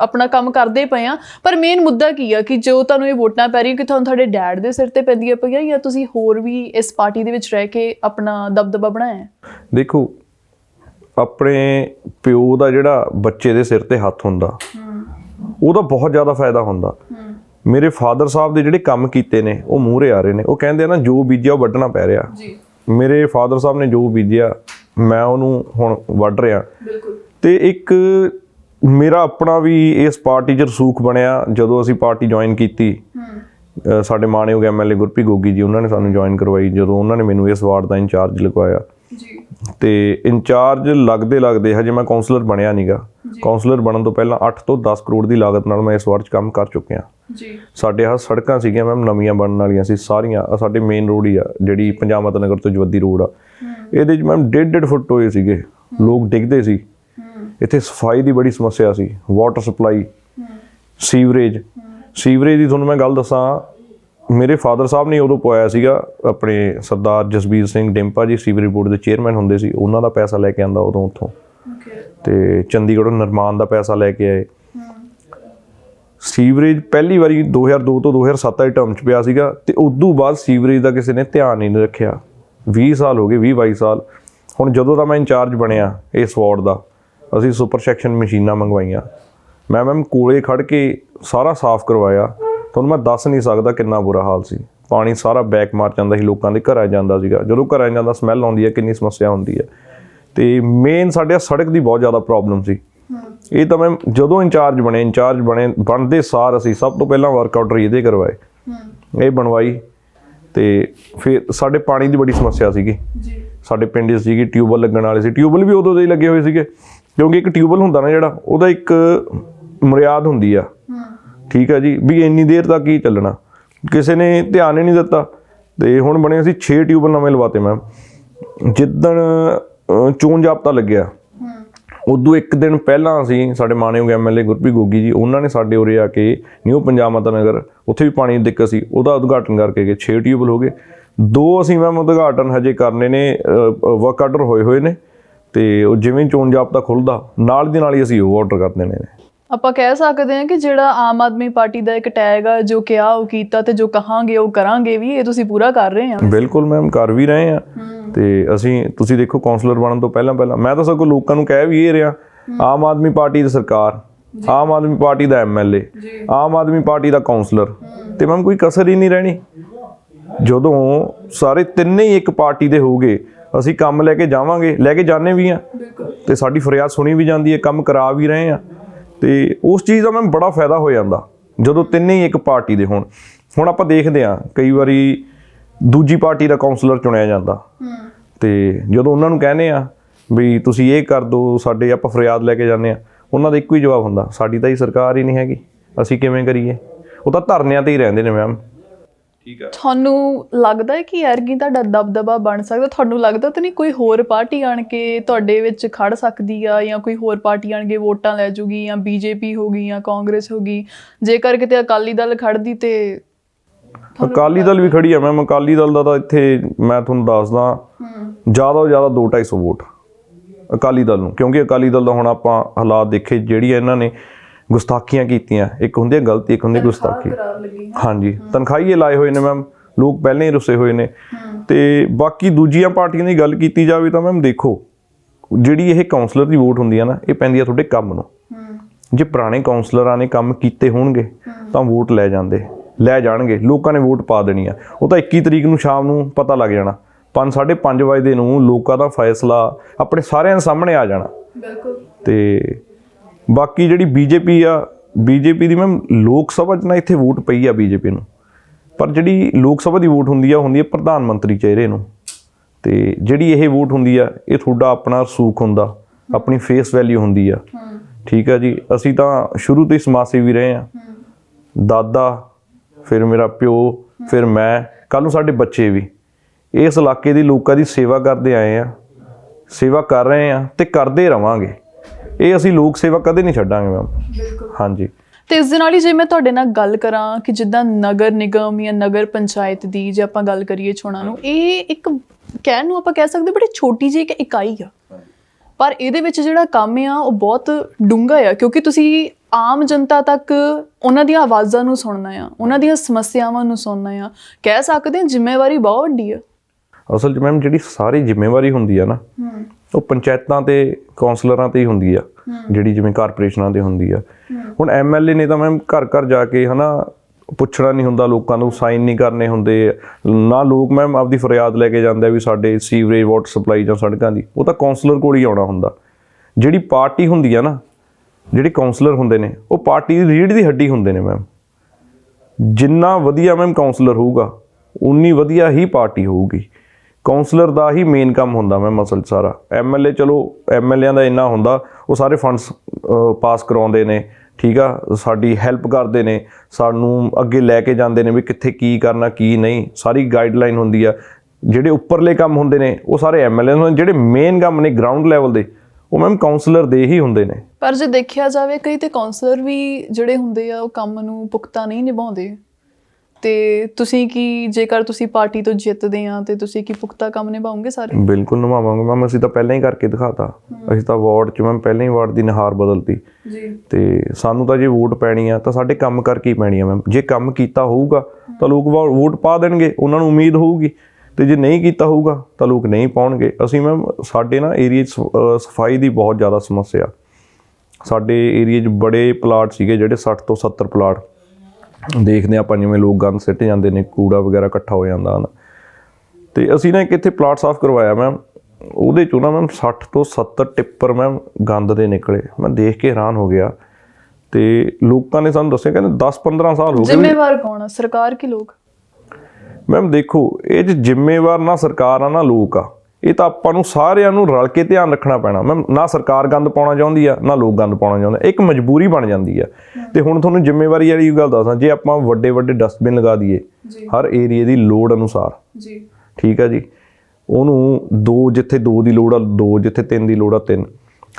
ਆਪਣਾ ਕੰਮ ਕਰਦੇ ਪਏ ਆ। ਪਰ ਮੇਨ ਮੁੱਦਾ ਕੀ ਆ ਕਿ ਜੋ ਤੁਹਾਨੂੰ ਇਹ ਵੋਟਾਂ ਪੈ ਰਹੀਆਂ ਕਿ ਤੁਹਾਨੂੰ ਤੁਹਾਡੇ ਡੈਡ ਦੇ ਸਿਰ ਤੇ ਪੈਂਦੀਆਂ ਪਈਆਂ ਜਾਂ ਤੁਸੀਂ ਹੋਰ ਵੀ ਇਸ ਪਾਰਟੀ ਦੇ ਵਿੱਚ ਰਹਿ ਕੇ ਆਪਣਾ ਦਬਦਬਾ ਬਣਾਇਆ? ਦੇਖੋ ਆਪਣੇ ਪਿਓ ਦਾ ਜਿਹੜਾ ਬੱਚੇ ਦੇ ਸਿਰ ਤੇ ਹੱਥ ਹੁੰਦਾ ਉਹਦਾ ਬਹੁਤ ਜ਼ਿਆਦਾ ਫਾਇਦਾ ਹੁੰਦਾ। ਮੇਰੇ ਫਾਦਰ ਸਾਹਿਬ ਦੇ ਜਿਹੜੇ ਕੰਮ ਕੀਤੇ ਨੇ ਉਹ ਮੂਹਰੇ ਆ ਰਹੇ ਨੇ। ਉਹ ਕਹਿੰਦੇ ਆ ਨਾ ਜੋ ਬੀਜਿਆ ਉਹ ਵੱਢਣਾ ਪੈ ਰਿਹਾ। ਜੀ। ਮੇਰੇ ਫਾਦਰ ਸਾਹਿਬ ਨੇ ਜੋ ਬੀਜਿਆ ਮੈਂ ਉਹਨੂੰ ਹੁਣ ਵੱਢ ਰਿਹਾ। ਬਿਲਕੁਲ। ਤੇ ਇੱਕ ਮੇਰਾ ਆਪਣਾ ਵੀ ਇਸ ਪਾਰਟੀ 'ਚ ਰਸੂਖ ਬਣਿਆ ਜਦੋਂ ਅਸੀਂ ਪਾਰਟੀ ਜੁਆਇਨ ਕੀਤੀ। ਸਾਡੇ ਮਾਣਯੋਗ ਐਮਐਲਏ ਗੁਰਪ੍ਰੀਤ ਗੋਗੀ ਜੀ ਉਹਨਾਂ ਨੇ ਸਾਨੂੰ ਜੁਆਇਨ ਕਰਵਾਈ ਜਦੋਂ ਉਹਨਾਂ ਨੇ ਮੈਨੂੰ ਇਸ ਵਾਰਡ ਦਾ ਇੰਚਾਰਜ ਲਗਵਾਇਆ। ਜੀ। ਤੇ ਇੰਚਾਰਜ ਲੱਗਦੇ ਲੱਗਦੇ ਹਜੇ ਮੈਂ ਕਾਉਂਸਲਰ ਬਣਿਆ ਨਹੀਂਗਾ ਕਾਉਂਸਲਰ ਬਣਨ ਤੋਂ ਪਹਿਲਾਂ 8 ਤੋਂ 10 ਕਰੋੜ ਦੀ ਲਾਗਤ ਨਾਲ ਮੈਂ ਇਸ ਵਾਰਡ 'ਚ ਕੰਮ ਕਰ ਚੁੱਕਿਆ। ਜੀ। ਸਾਡੇ ਆਹ ਸੜਕਾਂ ਸੀਗੀਆਂ ਮੈਮ ਨਵੀਆਂ ਬਣਨ ਵਾਲੀਆਂ ਸੀ ਸਾਰੀਆਂ। ਸਾਡੇ ਮੇਨ ਰੋਡ ਹੀ ਆ ਜਿਹੜੀ ਪੰਜਾਬਤ ਨਗਰ ਤੋਂ ਜਵੱਦੀ ਰੋਡ ਆ। ਇਹਦੇ 'ਚ ਮੈਮ ਡੇਢ ਡੇਢ ਫੁੱਟ ਹੋਏ ਸੀਗੇ। ਲੋਕ ਡਿੱਗਦੇ ਸੀ। ਇੱਥੇ ਸਫ਼ਾਈ ਦੀ ਬੜੀ ਸਮੱਸਿਆ ਸੀ ਵਾਟਰ ਸਪਲਾਈ ਸੀਵਰੇਜ ਸੀਵਰੇਜ ਦੀ ਤੁਹਾਨੂੰ ਮੈਂ ਗੱਲ ਦੱਸਾਂ ਮੇਰੇ ਫਾਦਰ ਸਾਹਿਬ ਨੇ ਉਦੋਂ ਪਵਾਇਆ ਸੀਗਾ ਆਪਣੇ ਸਰਦਾਰ ਜਸਬੀਰ ਸਿੰਘ ਡਿੰਪਾ ਜੀ ਸੀਵਰੇਜ ਬੋਰਡ ਦੇ ਚੇਅਰਮੈਨ ਹੁੰਦੇ ਸੀ ਉਹਨਾਂ ਦਾ ਪੈਸਾ ਲੈ ਕੇ ਆਂਦਾ ਉਦੋਂ ਉੱਥੋਂ। ਤੇ ਚੰਡੀਗੜ੍ਹੋਂ ਨਿਰਮਾਣ ਦਾ ਪੈਸਾ ਲੈ ਕੇ ਆਏ। ਸੀਵਰੇਜ ਪਹਿਲੀ ਵਾਰੀ 2002 ਤੋਂ 2007 ਦੇ ਟਰਮ ਚ ਪਿਆ ਸੀਗਾ ਤੇ ਉਦੋਂ ਬਾਅਦ ਸੀਵਰੇਜ ਦਾ ਕਿਸੇ ਨੇ ਧਿਆਨ ਹੀ ਨਹੀਂ ਰੱਖਿਆ। 20 ਸਾਲ ਹੋ ਗਏ 20 22 ਸਾਲ। ਹੁਣ ਜਦੋਂ ਦਾ ਮੈਂ ਇੰਚਾਰਜ ਬਣਿਆ ਇਸ ਵਾਰਡ ਦਾ ਅਸੀਂ ਸੁਪਰ ਸੈਕਸ਼ਨ ਮਸ਼ੀਨਾਂ ਮੰਗਵਾਈਆਂ। ਮੈਂ ਮੈਮ ਕੋਲੇ ਖੜ ਕੇ ਸਾਰਾ ਸਾਫ਼ ਕਰਵਾਇਆ। ਤੁਹਾਨੂੰ ਮੈਂ ਦੱਸ ਨਹੀਂ ਸਕਦਾ ਕਿੰਨਾ ਬੁਰਾ ਹਾਲ ਸੀ। ਪਾਣੀ ਸਾਰਾ ਬੈਕ ਮਾਰ ਜਾਂਦਾ ਸੀ ਲੋਕਾਂ ਦੇ ਘਰਾਂ ਜਾਂਦਾ ਸੀਗਾ। ਜਦੋਂ ਘਰਾਂ ਜਾਂਦਾ ਸਮੈਲ ਆਉਂਦੀ ਹੈ ਕਿੰਨੀ ਸਮੱਸਿਆ ਹੁੰਦੀ ਹੈ। ਤੇ ਮੇਨ ਸਾਡੇ ਸੜਕ ਦੀ ਬਹੁਤ ਜ਼ਿਆਦਾ ਪ੍ਰੋਬਲਮ ਸੀ। ਇਹ ਤਾਂ ਮੈਂ ਜਦੋਂ ਇੰਚਾਰਜ ਬਣੇ ਇੰਚਾਰਜ ਬਣੇ ਬਣਦੇ ਸਾਰ ਅਸੀਂ ਸਭ ਤੋਂ ਪਹਿਲਾਂ ਵਰਕ ਆਊਟਰ ਇਹਦੇ ਕਰਵਾਏ। ਇਹ ਬਣਵਾਈ ਤੇ ਫਿਰ ਸਾਡੇ ਪਾਣੀ ਦੀ ਬੜੀ ਸਮੱਸਿਆ ਸੀਗੀ। ਜੀ। ਸਾਡੇ ਪਿੰਡ ਸੀਗੀ ਟਿਊਬਲ ਲੱਗਣ ਵਾਲੇ ਸੀ। ਟਿਊਬਲ ਵੀ ਉਦੋਂ ਦੇ ਹੀ ਲੱਗੇ ਹੋਏ ਸੀਗੇ। ਕਿਉਂਕਿ ਇੱਕ ਟਿਊਬਲ ਹੁੰਦਾ ਨਾ ਜਿਹੜਾ ਉਹਦਾ ਇੱਕ ਮੁਰਿਆਦ ਹੁੰਦੀ ਆ। ਠੀਕ ਆ ਜੀ? ਵੀ ਇੰਨੀ ਦੇਰ ਤੱਕ ਹੀ ਚੱਲਣਾ? ਕਿਸੇ ਨੇ ਧਿਆਨ ਹੀ ਨਹੀਂ ਦਿੱਤਾ। ਤੇ ਹੁਣ ਬਣੇ ਅਸੀਂ 6 ਟਿਊਬਲ ਨਵੇਂ ਲਵਾਤੇ ਮੈਮ ਜਿੱਦਣ ਚੋਣ ਜਾਬਤਾ ਲੱਗਿਆ ਉਦੋਂ ਇੱਕ ਦਿਨ ਪਹਿਲਾਂ ਅਸੀਂ ਸਾਡੇ ਮਾਣਯੋਗ ਐਮਐਲਏ ਗੁਰਪ੍ਰੀਤ ਗੋਗੀ ਜੀ ਉਹਨਾਂ ਨੇ ਸਾਡੇ ਉਰੇ ਆ ਕੇ ਨਿਊ ਪੰਜਾਬ ਮਾਤਾ ਨਗਰ ਉੱਥੇ ਵੀ ਪਾਣੀ ਦੀ ਦਿੱਕਤ ਸੀ। ਉਹਦਾ ਉਦਘਾਟਨ ਕਰਕੇ ਗਏ 6 ਟਿਊਬਲ ਹੋ ਗਏ। ਦੋ ਅਸੀਂ ਮੈਮ ਉਦਘਾਟਨ ਹਜੇ ਕਰਨੇ ਨੇ ਵਰਕ ਆਰਡਰ ਹੋਏ ਹੋਏ ਨੇ। ਤੇ ਉਹ ਜਿਵੇਂ ਚੋਣ ਜਾਬਤਾ ਖੁੱਲਦਾ ਨਾਲ ਦੀ ਨਾਲ ਹੀ ਅਸੀਂ ਉਹ ਆਰਡਰ ਕਰ ਦੇਣੇ ਨੇ। ਆਪਾਂ ਕਹਿ ਸਕਦੇ ਹਾਂ ਕਿ ਜਿਹੜਾ ਆਮ ਆਦਮੀ ਪਾਰਟੀ ਦਾ ਇੱਕ ਟੈਗ ਆ ਜੋ ਕਿਹਾ ਉਹ ਕੀਤਾ ਤੇ ਜੋ ਕਹਾਂਗੇ ਉਹ ਕਰਾਂਗੇ ਵੀ ਇਹ ਤੁਸੀਂ ਪੂਰਾ ਕਰ ਰਹੇ ਆ। ਬਿਲਕੁਲ ਮੈਮ ਕਰ ਵੀ ਰਹੇ ਆ। ਤੇ ਅਸੀਂ ਤੁਸੀਂ ਦੇਖੋ ਕਾਉਂਸਲਰ ਬਣਨ ਤੋਂ ਪਹਿਲਾਂ ਪਹਿਲਾਂ ਮੈਂ ਤਾਂ ਸਗੋਂ ਲੋਕਾਂ ਨੂੰ ਕਹਿ ਵੀ ਇਹ ਰਿਹਾ ਆਮ ਆਦਮੀ ਪਾਰਟੀ ਦੀ ਸਰਕਾਰ ਆਮ ਆਦਮੀ ਪਾਰਟੀ ਦਾ ਐਮਐਲਏ ਆਮ ਆਦਮੀ ਪਾਰਟੀ ਦਾ ਕਾਉਂਸਲਰ ਤੇ ਮੈਮ ਕੋਈ ਕਸਰ ਹੀ ਨਹੀਂ ਰਹਿਣੀ। ਜਦੋਂ ਸਾਰੇ ਤਿੰਨੇ ਹੀ ਇੱਕ ਪਾਰਟੀ ਦੇ ਹੋਊਗੇ ਅਸੀਂ ਕੰਮ ਲੈ ਕੇ ਜਾਵਾਂਗੇ ਲੈ ਕੇ ਜਾਣੇ ਵੀ ਆ। ਤੇ ਸਾਡੀ ਫਰਿਆਦ ਸੁਣੀ ਵੀ ਜਾਂਦੀ ਹੈ ਕੰਮ ਕਰਾ ਵੀ ਰਹੇ ਆ। ਤੇ ਉਸ ਚੀਜ਼ ਦਾ ਮੈਮ ਬੜਾ ਫਾਇਦਾ ਹੋ ਜਾਂਦਾ ਜਦੋਂ ਤਿੰਨੇ ਹੀ ਇੱਕ ਪਾਰਟੀ ਦੇ ਹੋਣ। ਹੁਣ ਆਪਾਂ ਦੇਖਦੇ ਆ ਕਈ ਵਾਰੀ ਦੂਜੀ ਪਾਰਟੀ ਦਾ ਕਾਉਂਸਲਰ ਚੁਣਿਆ ਜਾਂਦਾ। ਤੇ ਜਦੋਂ ਉਹਨਾਂ ਨੂੰ ਕਹਿੰਦੇ ਆ ਵੀ ਤੁਸੀਂ ਇਹ ਕਰ ਦਿਓ ਸਾਡੇ ਆਪਾਂ ਫਰਿਆਦ ਲੈ ਕੇ ਜਾਂਦੇ ਆ ਉਹਨਾਂ ਦਾ ਇੱਕੋ ਹੀ ਜਵਾਬ ਹੁੰਦਾ ਸਾਡੀ ਤਾਂ ਹੀ ਸਰਕਾਰ ਹੀ ਨਹੀਂ ਹੈਗੀ ਅਸੀਂ ਕਿਵੇਂ ਕਰੀਏ? ਉਹ ਤਾਂ ਧਰਨਿਆਂ ਤੇ ਹੀ ਰਹਿੰਦੇ ਨੇ ਮੈਮ ਠੀਕ ਆ। ਤੁਹਾਨੂੰ ਲੱਗਦਾ ਹੈ ਕਿ ਐਰਗੀ ਤੁਹਾਡਾ ਦਬਦਬਾ ਬਣ ਸਕਦਾ? ਤੁਹਾਨੂੰ ਲੱਗਦਾ ਤਾਂ ਨਹੀਂ ਕੋਈ ਹੋਰ ਪਾਰਟੀ ਆਣ ਕੇ ਤੁਹਾਡੇ ਵਿੱਚ ਖੜ ਸਕਦੀ ਆ ਜਾਂ ਕੋਈ ਹੋਰ ਪਾਰਟੀ ਆਣ ਕੇ ਵੋਟਾਂ ਲੈ ਜੂਗੀ ਜਾਂ ਬੀਜੇਪੀ ਹੋਗੀ ਜਾਂ ਕਾਂਗਰਸ ਹੋਗੀ ਜੇਕਰ ਕਿਤੇ ਅਕਾਲੀ ਦਲ ਖੜਦੀ ਤੇ ਅਕਾਲੀ ਦਲ ਵੀ ਖੜੀ ਆ ਮੈਮ। ਅਕਾਲੀ ਦਲ ਦਾ ਤਾਂ ਇੱਥੇ ਮੈਂ ਤੁਹਾਨੂੰ ਦੱਸਦਾ ਜ਼ਿਆਦਾ ਤੋਂ ਜ਼ਿਆਦਾ 2-250 ਵੋਟ ਅਕਾਲੀ ਦਲ ਨੂੰ। ਕਿਉਂਕਿ ਅਕਾਲੀ ਦਲ ਦਾ ਹੁਣ ਆਪਾਂ ਹਾਲਾਤ ਦੇਖੇ ਜਿਹੜੀਆਂ ਇਹਨਾਂ ਨੇ ਗੁਸਤਾਖੀਆਂ ਕੀਤੀਆਂ। ਇੱਕ ਹੁੰਦੀ ਹੈ ਗਲਤੀ ਇੱਕ ਹੁੰਦੀ ਹੈ ਗੁਸਤਾਖੀ। ਹਾਂਜੀ ਤਨਖਾਹੀਏ ਲਾਏ ਹੋਏ ਨੇ ਮੈਮ। ਲੋਕ ਪਹਿਲਾਂ ਹੀ ਰੁੱਸੇ ਹੋਏ ਨੇ। ਤੇ ਬਾਕੀ ਦੂਜੀਆਂ ਪਾਰਟੀਆਂ ਦੀ ਗੱਲ ਕੀਤੀ ਜਾਵੇ ਤਾਂ ਮੈਮ ਦੇਖੋ ਜਿਹੜੀ ਇਹ ਕਾਉਂਸਲਰ ਦੀ ਵੋਟ ਹੁੰਦੀ ਆ ਨਾ ਇਹ ਪੈਂਦੀ ਆ ਤੁਹਾਡੇ ਕੰਮ ਨੂੰ। ਜੇ ਪੁਰਾਣੇ ਕਾਉਂਸਲਰਾਂ ਨੇ ਕੰਮ ਕੀਤੇ ਹੋਣਗੇ ਤਾਂ ਵੋਟ ਲੈ ਜਾਂਦੇ ਲੈ ਜਾਣਗੇ। ਲੋਕਾਂ ਨੇ ਵੋਟ ਪਾ ਦੇਣੀ ਆ। ਉਹ ਤਾਂ 21 ਤਰੀਕ ਨੂੰ ਸ਼ਾਮ ਨੂੰ ਪਤਾ ਲੱਗ ਜਾਣਾ। 5 5:30 ਵਜੇ ਨੂੰ ਲੋਕਾਂ ਦਾ ਫੈਸਲਾ ਆਪਣੇ ਸਾਰਿਆਂ ਦੇ ਸਾਹਮਣੇ ਆ ਜਾਣਾ। ਬਿਲਕੁਲ। ਤੇ ਬਾਕੀ ਜਿਹੜੀ ਬੀਜੇਪੀ ਆ, ਬੀਜੇਪੀ ਦੀ ਮੈਮ ਲੋਕ ਸਭਾ 'ਚ ਨਾ ਇੱਥੇ ਵੋਟ ਪਈ ਆ ਬੀਜੇਪੀ ਨੂੰ। ਪਰ ਜਿਹੜੀ ਲੋਕ ਸਭਾ ਦੀ ਵੋਟ ਹੁੰਦੀ ਆ ਉਹ ਹੁੰਦੀ ਆ ਪ੍ਰਧਾਨ ਮੰਤਰੀ ਚਿਹਰੇ ਨੂੰ। ਤੇ ਜਿਹੜੀ ਇਹ ਵੋਟ ਹੁੰਦੀ ਆ, ਇਹ ਤੁਹਾਡਾ ਆਪਣਾ ਰਸੂਖ ਹੁੰਦਾ, ਆਪਣੀ ਫੇਸ ਵੈਲਿਊ ਹੁੰਦੀ ਆ। ਠੀਕ ਆ ਜੀ, ਅਸੀਂ ਤਾਂ ਸ਼ੁਰੂ ਤੋਂ ਹੀ ਸਮਾਜ ਸੇਵੀ ਰਹੇ ਆ। ਦਾਦਾ, ਫਿਰ ਮੇਰਾ ਪਿਓ, ਫਿਰ ਮੈਂ ਕੱਲ ਨੂੰ ਸਾਡੇ ਬੱਚੇ ਵੀ। ਇਸ ਇਲਾਕੇ ਦੀ ਲੋਕਾਂ ਦੀ ਸੇਵਾ ਕਰਦੇ ਆਏ ਆ, ਸੇਵਾ ਕਰ ਰਹੇ ਆ ਤੇ ਕਰਦੇ ਰਵਾਂਗੇ। ਇਹ ਅਸੀਂ ਲੋਕ ਸੇਵਾ ਕਦੇ ਨਹੀਂ ਛੱਡਾਂਗੇ ਮੈਮ। ਬਿਲਕੁਲ। ਹਾਂਜੀ। ਤੇ ਇਸ ਦੇ ਨਾਲ ਹੀ ਜੇ ਮੈਂ ਤੁਹਾਡੇ ਨਾਲ ਗੱਲ ਕਰਾਂ ਕਿ ਜਿੱਦਾਂ ਨਗਰ ਨਿਗਮ ਜਾਂ ਨਗਰ ਪੰਚਾਇਤ ਦੀ ਜੇ ਆਪਾਂ ਗੱਲ ਕਰੀਏ ਚੋਣਾਂ ਨੂੰ ਇਹ ਇੱਕ ਕਹਿਣ ਨੂੰ ਆਪਾਂ ਕਹਿ ਸਕਦੇ ਬੜੀ ਛੋਟੀ ਜਿਹੀ ਇੱਕ ਇਕਾਈ ਆ। ਪਰ ਇਹਦੇ ਵਿੱਚ ਜਿਹੜਾ ਕੰਮ ਆ ਉਹ ਬਹੁਤ ਡੂੰਘਾ ਆ ਕਿਉਂਕਿ ਤੁਸੀਂ ਆਮ ਜਨਤਾ ਤੱਕ ਉਹਨਾਂ ਦੀਆਂ ਆਵਾਜ਼ਾਂ ਨੂੰ ਸੁਣਨਾ ਆ ਉਹਨਾਂ ਦੀਆਂ ਸਮੱਸਿਆਵਾਂ ਨੂੰ ਸੁਣਨਾ ਆ। ਕਹਿ ਸਕਦੇ ਹਾਂ ਜ਼ਿੰਮੇਵਾਰੀ ਬਹੁਤ ਵੱਡੀ ਆ। ਅਸਲ 'ਚ ਮੈਮ ਜਿਹੜੀ ਸਾਰੀ ਜ਼ਿੰਮੇਵਾਰੀ ਹੁੰਦੀ ਆ ਨਾ ਉਹ ਪੰਚਾਇਤਾਂ ਤੇ ਕਾਉਂਸਲਰਾਂ ਤੇ ਹੀ ਹੁੰਦੀ ਆ ਜਿਹੜੀ ਜਿਵੇਂ ਕਾਰਪੋਰੇਸ਼ਨਾਂ ਤੇ ਹੁੰਦੀ ਆ। ਹੁਣ ਐਮਐਲਏ ਨੇ ਤਾਂ ਮੈਮ ਘਰ ਘਰ ਜਾ ਕੇ ਹਨਾ ਪੁੱਛਣਾ ਨਹੀਂ ਹੁੰਦਾ ਲੋਕਾਂ ਨੂੰ ਸਾਈਨ ਨਹੀਂ ਕਰਨੇ ਹੁੰਦੇ। ਨਾ ਲੋਕ ਮੈਮ ਆਪਦੀ ਫਰਿਆਦ ਲੈ ਕੇ ਜਾਂਦੇ ਆ ਵੀ ਸਾਡੇ ਸੀਵਰੇਜ ਵਾਟਰ ਸਪਲਾਈ ਜਾਂ ਸੜਕਾਂ ਦੀ ਉਹ ਤਾਂ ਕਾਉਂਸਲਰ ਕੋਲ ਹੀ ਆਉਣਾ ਹੁੰਦਾ। ਜਿਹੜੀ ਪਾਰਟੀ ਹੁੰਦੀ ਆ ਨਾ ਜਿਹੜੇ ਕਾਉਂਸਲਰ ਹੁੰਦੇ ਨੇ ਉਹ ਪਾਰਟੀ ਦੀ ਰੀੜ ਦੀ ਹੱਡੀ ਹੁੰਦੇ ਨੇ ਮੈਮ। ਜਿੰਨਾ ਵਧੀਆ ਮੈਮ ਕਾਉਂਸਲਰ ਹੋਊਗਾ ਉਨੀ ਵਧੀਆ ਹੀ ਪਾਰਟੀ ਹੋਊਗੀ। ਕਾਉਂਸਲਰ ਦਾ ਹੀ ਮੇਨ ਕੰਮ ਹੁੰਦਾ ਮੈਮ ਅਸਲ 'ਚ ਸਾਰਾ ਐਮਐਲਏ ਚਲੋ ਐਮਐਲਏਆਂ ਦਾ ਇੰਨਾ ਹੁੰਦਾ, ਉਹ ਸਾਰੇ ਫੰਡਸ ਪਾਸ ਕਰਾਉਂਦੇ ਨੇ, ਠੀਕ ਆ? ਸਾਡੀ ਹੈਲਪ ਕਰਦੇ ਨੇ, ਸਾਨੂੰ ਅੱਗੇ ਲੈ ਕੇ ਜਾਂਦੇ ਨੇ ਵੀ ਕਿੱਥੇ ਕੀ ਕਰਨਾ, ਕੀ ਨਹੀਂ, ਸਾਰੀ ਗਾਈਡਲਾਈਨ ਹੁੰਦੀ ਆ। ਜਿਹੜੇ ਉੱਪਰਲੇ ਕੰਮ ਹੁੰਦੇ ਨੇ, ਉਹ ਸਾਰੇ ਐਮਐਲਏ ਹੁੰਦੇ ਨੇ ਜਿਹੜੇ ਮੇਨ ਕੰਮ ਨੇ ਗਰਾਊਂਡ ਲੈਵਲ ਦੇ, ਉਹ ਮੈਮ ਕਾਉਂਸਲਰ ਦੇ ਹੀ ਹੁੰਦੇ ਨੇ। ਪਰ ਜੇ ਦੇਖਿਆ ਜਾਵੇ, ਕਈ ਤੇ ਕਾਉਂਸਲਰ ਵੀ ਜਿਹੜੇ ਹੁੰਦੇ ਆ, ਉਹ ਕੰਮ ਨੂੰ ਪੁਖਤਾ ਨਹੀਂ ਨਿਭਾਉਂਦੇ। ਤੇ ਤੁਸੀਂ ਕੀ ਜੇਕਰ ਤੁਸੀਂ ਪਾਰਟੀ ਤੋਂ ਜਿੱਤਦੇ ਆ ਤੇ ਤੁਸੀਂ ਕੀ ਪੁਖਤਾ ਕੰਮ ਨਿਭਾਉਂਗੇ ਸਾਰੇ? ਬਿਲਕੁਲ ਨਿਭਾਵਾਂਗੇ ਮੈਮ ਅਸੀਂ ਤਾਂ ਪਹਿਲਾਂ ਹੀ ਕਰਕੇ ਦਿਖਾਤਾ। ਅਸੀਂ ਤਾਂ ਵਾਰਡ 'ਚ ਮੈਮ ਪਹਿਲਾਂ ਹੀ ਵਾਰਡ ਦੀ ਨਹਾਰ ਬਦਲਤੀ। ਜੀ। ਤੇ ਸਾਨੂੰ ਤਾਂ ਜੇ ਵੋਟ ਪੈਣੀ ਆ ਤਾਂ ਸਾਡੇ ਕੰਮ ਕਰਕੇ ਹੀ ਪੈਣੀ ਆ ਮੈਮ। ਜੇ ਕੰਮ ਕੀਤਾ ਹੋਊਗਾ ਤਾਂ ਲੋਕ ਵੋਟ ਪਾ ਦੇਣਗੇ ਉਹਨਾਂ ਨੂੰ ਉਮੀਦ ਹੋਊਗੀ। ਤੇ ਜੇ ਨਹੀਂ ਕੀਤਾ ਹੋਊਗਾ ਤਾਂ ਲੋਕ ਨਹੀਂ ਪਾਉਣਗੇ। ਅਸੀਂ ਮੈਮ ਸਾਡੇ ਨਾ ਏਰੀਆ 'ਚ ਸਫ਼ਾਈ ਦੀ ਬਹੁਤ ਜ਼ਿਆਦਾ ਸਮੱਸਿਆ। ਸਾਡੇ ਏਰੀਆ 'ਚ ਬੜੇ ਪਲਾਟ ਸੀਗੇ ਜਿਹੜੇ 60 ਤੋਂ 70 ਪਲਾਟ। ਦੇਖਦੇ ਆਪਾਂ ਜਿਵੇਂ ਲੋਕ ਗੰਦ ਸਿੱਟ ਜਾਂਦੇ ਨੇ ਕੂੜਾ ਵਗੈਰਾ ਇਕੱਠਾ ਹੋ ਜਾਂਦਾ ਹਨ। ਤੇ ਅਸੀਂ ਨਾ ਇੱਕ ਇੱਥੇ ਪਲਾਟ ਸਾਫ਼ ਕਰਵਾਇਆ ਮੈਮ ਉਹਦੇ ਚੋਂ ਨਾ ਮੈਮ 60 ਤੋਂ 70 ਟਿੱਪਰ ਮੈਮ ਗੰਦ ਦੇ ਨਿਕਲੇ ਮੈਂ ਦੇਖ ਕੇ ਹੈਰਾਨ ਹੋ ਗਿਆ। ਤੇ ਲੋਕਾਂ ਨੇ ਸਾਨੂੰ ਦੱਸਿਆ ਕਹਿੰਦੇ 10-15 ਸਾਲ ਹੋ ਗਏ। ਜ਼ਿੰਮੇਵਾਰ ਕੌਣ ਆ? ਸਰਕਾਰ ਕੀ ਲੋਕ? ਮੈਮ ਦੇਖੋ ਇਹ ਜ਼ਿੰਮੇਵਾਰ ਨਾ ਸਰਕਾਰ ਆ ਨਾ ਲੋਕ ਆ। ਇਹ ਤਾਂ ਆਪਾਂ ਨੂੰ ਸਾਰਿਆਂ ਨੂੰ ਰਲ ਕੇ ਧਿਆਨ ਰੱਖਣਾ ਪੈਣਾ। ਮੈਮ ਨਾ ਸਰਕਾਰ ਗੰਦ ਪਾਉਣਾ ਚਾਹੁੰਦੀ ਆ ਨਾ ਲੋਕ ਗੰਦ ਪਾਉਣਾ ਚਾਹੁੰਦੇ। ਇੱਕ ਮਜਬੂਰੀ ਬਣ ਜਾਂਦੀ ਆ। ਤੇ ਹੁਣ ਤੁਹਾਨੂੰ ਜ਼ਿੰਮੇਵਾਰੀ ਵਾਲੀ ਗੱਲ ਦੱਸਾਂ ਜੇ ਆਪਾਂ ਵੱਡੇ ਵੱਡੇ ਡਸਟਬਿਨ ਲਗਾ ਦਈਏ ਹਰ ਏਰੀਏ ਦੀ ਲੋੜ ਅਨੁਸਾਰ। ਜੀ। ਠੀਕ ਆ ਜੀ? ਉਹਨੂੰ ਦੋ ਜਿੱਥੇ ਦੋ ਦੀ ਲੋੜ ਆ ਦੋ ਜਿੱਥੇ ਤਿੰਨ ਦੀ ਲੋੜ ਆ ਤਿੰਨ।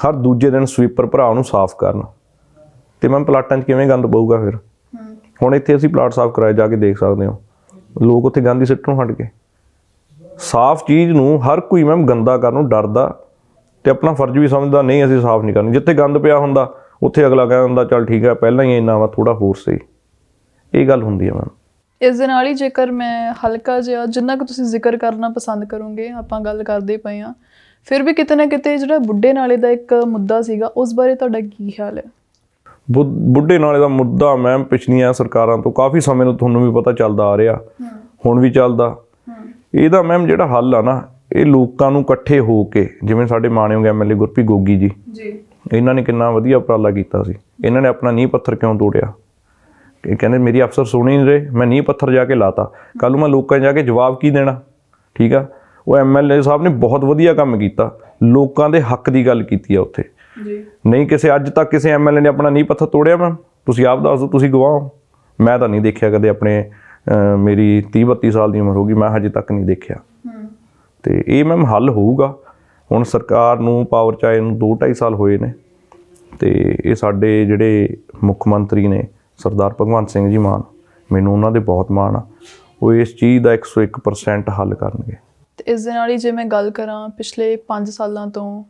ਹਰ ਦੂਜੇ ਦਿਨ ਸਵੀਪਰ ਭਰਾ ਉਹਨੂੰ ਸਾਫ਼ ਕਰਨ। ਤੇ ਮੈਂ ਪਲਾਟਾਂ 'ਚ ਕਿਵੇਂ ਗੰਦ ਪਊਗਾ ਫਿਰ? ਹੁਣ ਇੱਥੇ ਅਸੀਂ ਪਲਾਟ ਸਾਫ਼ ਕਰਾਏ ਜਾ ਕੇ ਦੇਖ ਸਕਦੇ ਹੋ। ਲੋਕ ਉੱਥੇ ਗੰਦ ਹੀ ਸਿੱਟਣੋਂ ਹਟ ਗਏ। ਸਾਫ਼ ਚੀਜ਼ ਨੂੰ ਹਰ ਕੋਈ ਮੈਮ ਗੰਦਾ ਕਰਨ ਨੂੰ ਡਰਦਾ ਤੇ ਆਪਣਾ ਫਰਜ਼ ਵੀ ਸਮਝਦਾ ਨਹੀਂ ਅਸੀਂ ਸਾਫ਼ ਨਹੀਂ ਕਰਨੀ। ਜਿੱਥੇ ਗੰਦ ਪਿਆ ਹੁੰਦਾ ਉੱਥੇ ਅਗਲਾ ਕਹਿੰਦਾ ਹੁੰਦਾ ਚੱਲ ਠੀਕ ਹੈ ਪਹਿਲਾਂ ਹੀ ਇੰਨਾ ਵਾ ਥੋੜਾ ਹੋਰ ਸਹੀ। ਇਹ ਗੱਲ ਹੁੰਦੀ ਹੈ ਮੈਮ। ਇਸ ਦੇ ਨਾਲ ਹੀ ਜੇਕਰ ਮੈਂ ਹਲਕਾ ਜਿਹਾ ਜਿੰਨਾ ਕੁ ਤੁਸੀਂ ਜ਼ਿਕਰ ਕਰਨਾ ਪਸੰਦ ਕਰੋਗੇ ਆਪਾਂ ਗੱਲ ਕਰਦੇ ਪਏ ਆ ਫਿਰ ਵੀ ਕਿਤੇ ਨਾ ਕਿਤੇ ਜਿਹੜਾ ਬੁੱਢੇ ਨਾਲੇ ਦਾ ਇੱਕ ਮੁੱਦਾ ਸੀਗਾ ਉਸ ਬਾਰੇ ਤੁਹਾਡਾ ਕੀ ਖਿਆਲ ਹੈ? ਬੁੱਢੇ ਨਾਲੇ ਦਾ ਮੁੱਦਾ ਮੈਮ ਪਿਛਲੀਆਂ ਸਰਕਾਰਾਂ ਤੋਂ ਕਾਫੀ ਸਮੇਂ ਤੋਂ ਤੁਹਾਨੂੰ ਵੀ ਪਤਾ ਚੱਲਦਾ ਆ ਰਿਹਾ। ਹੁਣ ਵੀ ਚੱਲਦਾ। ਇਹਦਾ ਮੈਮ ਜਿਹੜਾ ਹੱਲ ਆ ਨਾ ਇਹ ਲੋਕਾਂ ਨੂੰ ਇਕੱਠੇ ਹੋ ਕੇ ਜਿਵੇਂ ਸਾਡੇ ਮਾਣਯੋਗ ਐਮਐਲਏ ਗੁਰਪ੍ਰੀਤ ਗੋਗੀ ਜੀ ਜੀ। ਇਹਨਾਂ ਨੇ ਕਿੰਨਾ ਵਧੀਆ ਉਪਰਾਲਾ ਕੀਤਾ ਸੀ। ਇਹਨਾਂ ਨੇ ਆਪਣਾ ਨੀਂਹ ਪੱਥਰ ਕਿਉਂ ਤੋੜਿਆ? ਇਹ ਕਹਿੰਦੇ ਮੇਰੀ ਅਫਸਰ ਸੁਣੀ ਨਹੀਂ ਰਹੇ ਮੈਂ ਨੀਂਹ ਪੱਥਰ ਜਾ ਕੇ ਲਾਤਾ। ਕੱਲ ਨੂੰ ਮੈਂ ਲੋਕਾਂ ਜਾ ਕੇ ਜਵਾਬ ਕੀ ਦੇਣਾ? ਠੀਕ ਆ? ਉਹ ਐਮਐਲਏ ਸਾਹਿਬ ਨੇ ਬਹੁਤ ਵਧੀਆ ਕੰਮ ਕੀਤਾ। ਲੋਕਾਂ ਦੇ ਹੱਕ ਦੀ ਗੱਲ ਕੀਤੀ ਆ ਉੱਥੇ। ਜੀ। ਨਹੀਂ ਕਿਸੇ ਅੱਜ ਤੱਕ ਕਿਸੇ ਐਮਐਲਏ ਨੇ ਆਪਣਾ ਨੀਂਹ ਪੱਥਰ ਤੋੜਿਆ ਮੈਮ ਤੁਸੀਂ ਆਪ ਦੱਸ ਤੁਸੀਂ ਗਵਾਹ ਹੋ। ਮੈਂ ਤਾਂ ਨਹੀਂ ਦੇਖਿਆ ਕਦੇ ਆਪਣੇ ਮੇਰੀ 30 32 ਸਾਲ ਦੀ ਉਮਰ ਹੋ ਗਈ ਮੈਂ ਹਜੇ ਤੱਕ ਨਹੀਂ ਦੇਖਿਆ। ਤੇ ਇਹ ਮੈਮ ਹੱਲ ਹੋਊਗਾ। ਹੁਣ ਸਰਕਾਰ ਨੂੰ ਪਾਵਰ ਚ ਆਏ ਨੂੰ 2 2.5 ਸਾਲ ਹੋਏ ਨੇ ਤੇ ਇਹ ਸਾਡੇ ਜਿਹੜੇ ਮੁੱਖ ਮੰਤਰੀ ਨੇ ਸਰਦਾਰ ਭਗਵੰਤ ਸਿੰਘ ਜੀ ਮਾਨ ਮੈਨੂੰ ਉਹਨਾਂ ਦੇ ਬਹੁਤ ਮਾਣ ਆ। ਉਹ ਇਸ ਚੀਜ਼ ਦਾ 101% ਹੱਲ ਕਰਨਗੇ। ਤੇ ਇਸ ਦੇ ਨਾਲ ਹੀ ਜੇ ਮੈਂ ਗੱਲ ਕਰਾਂ ਪਿਛਲੇ 5 ਸਾਲਾਂ ਤੋਂ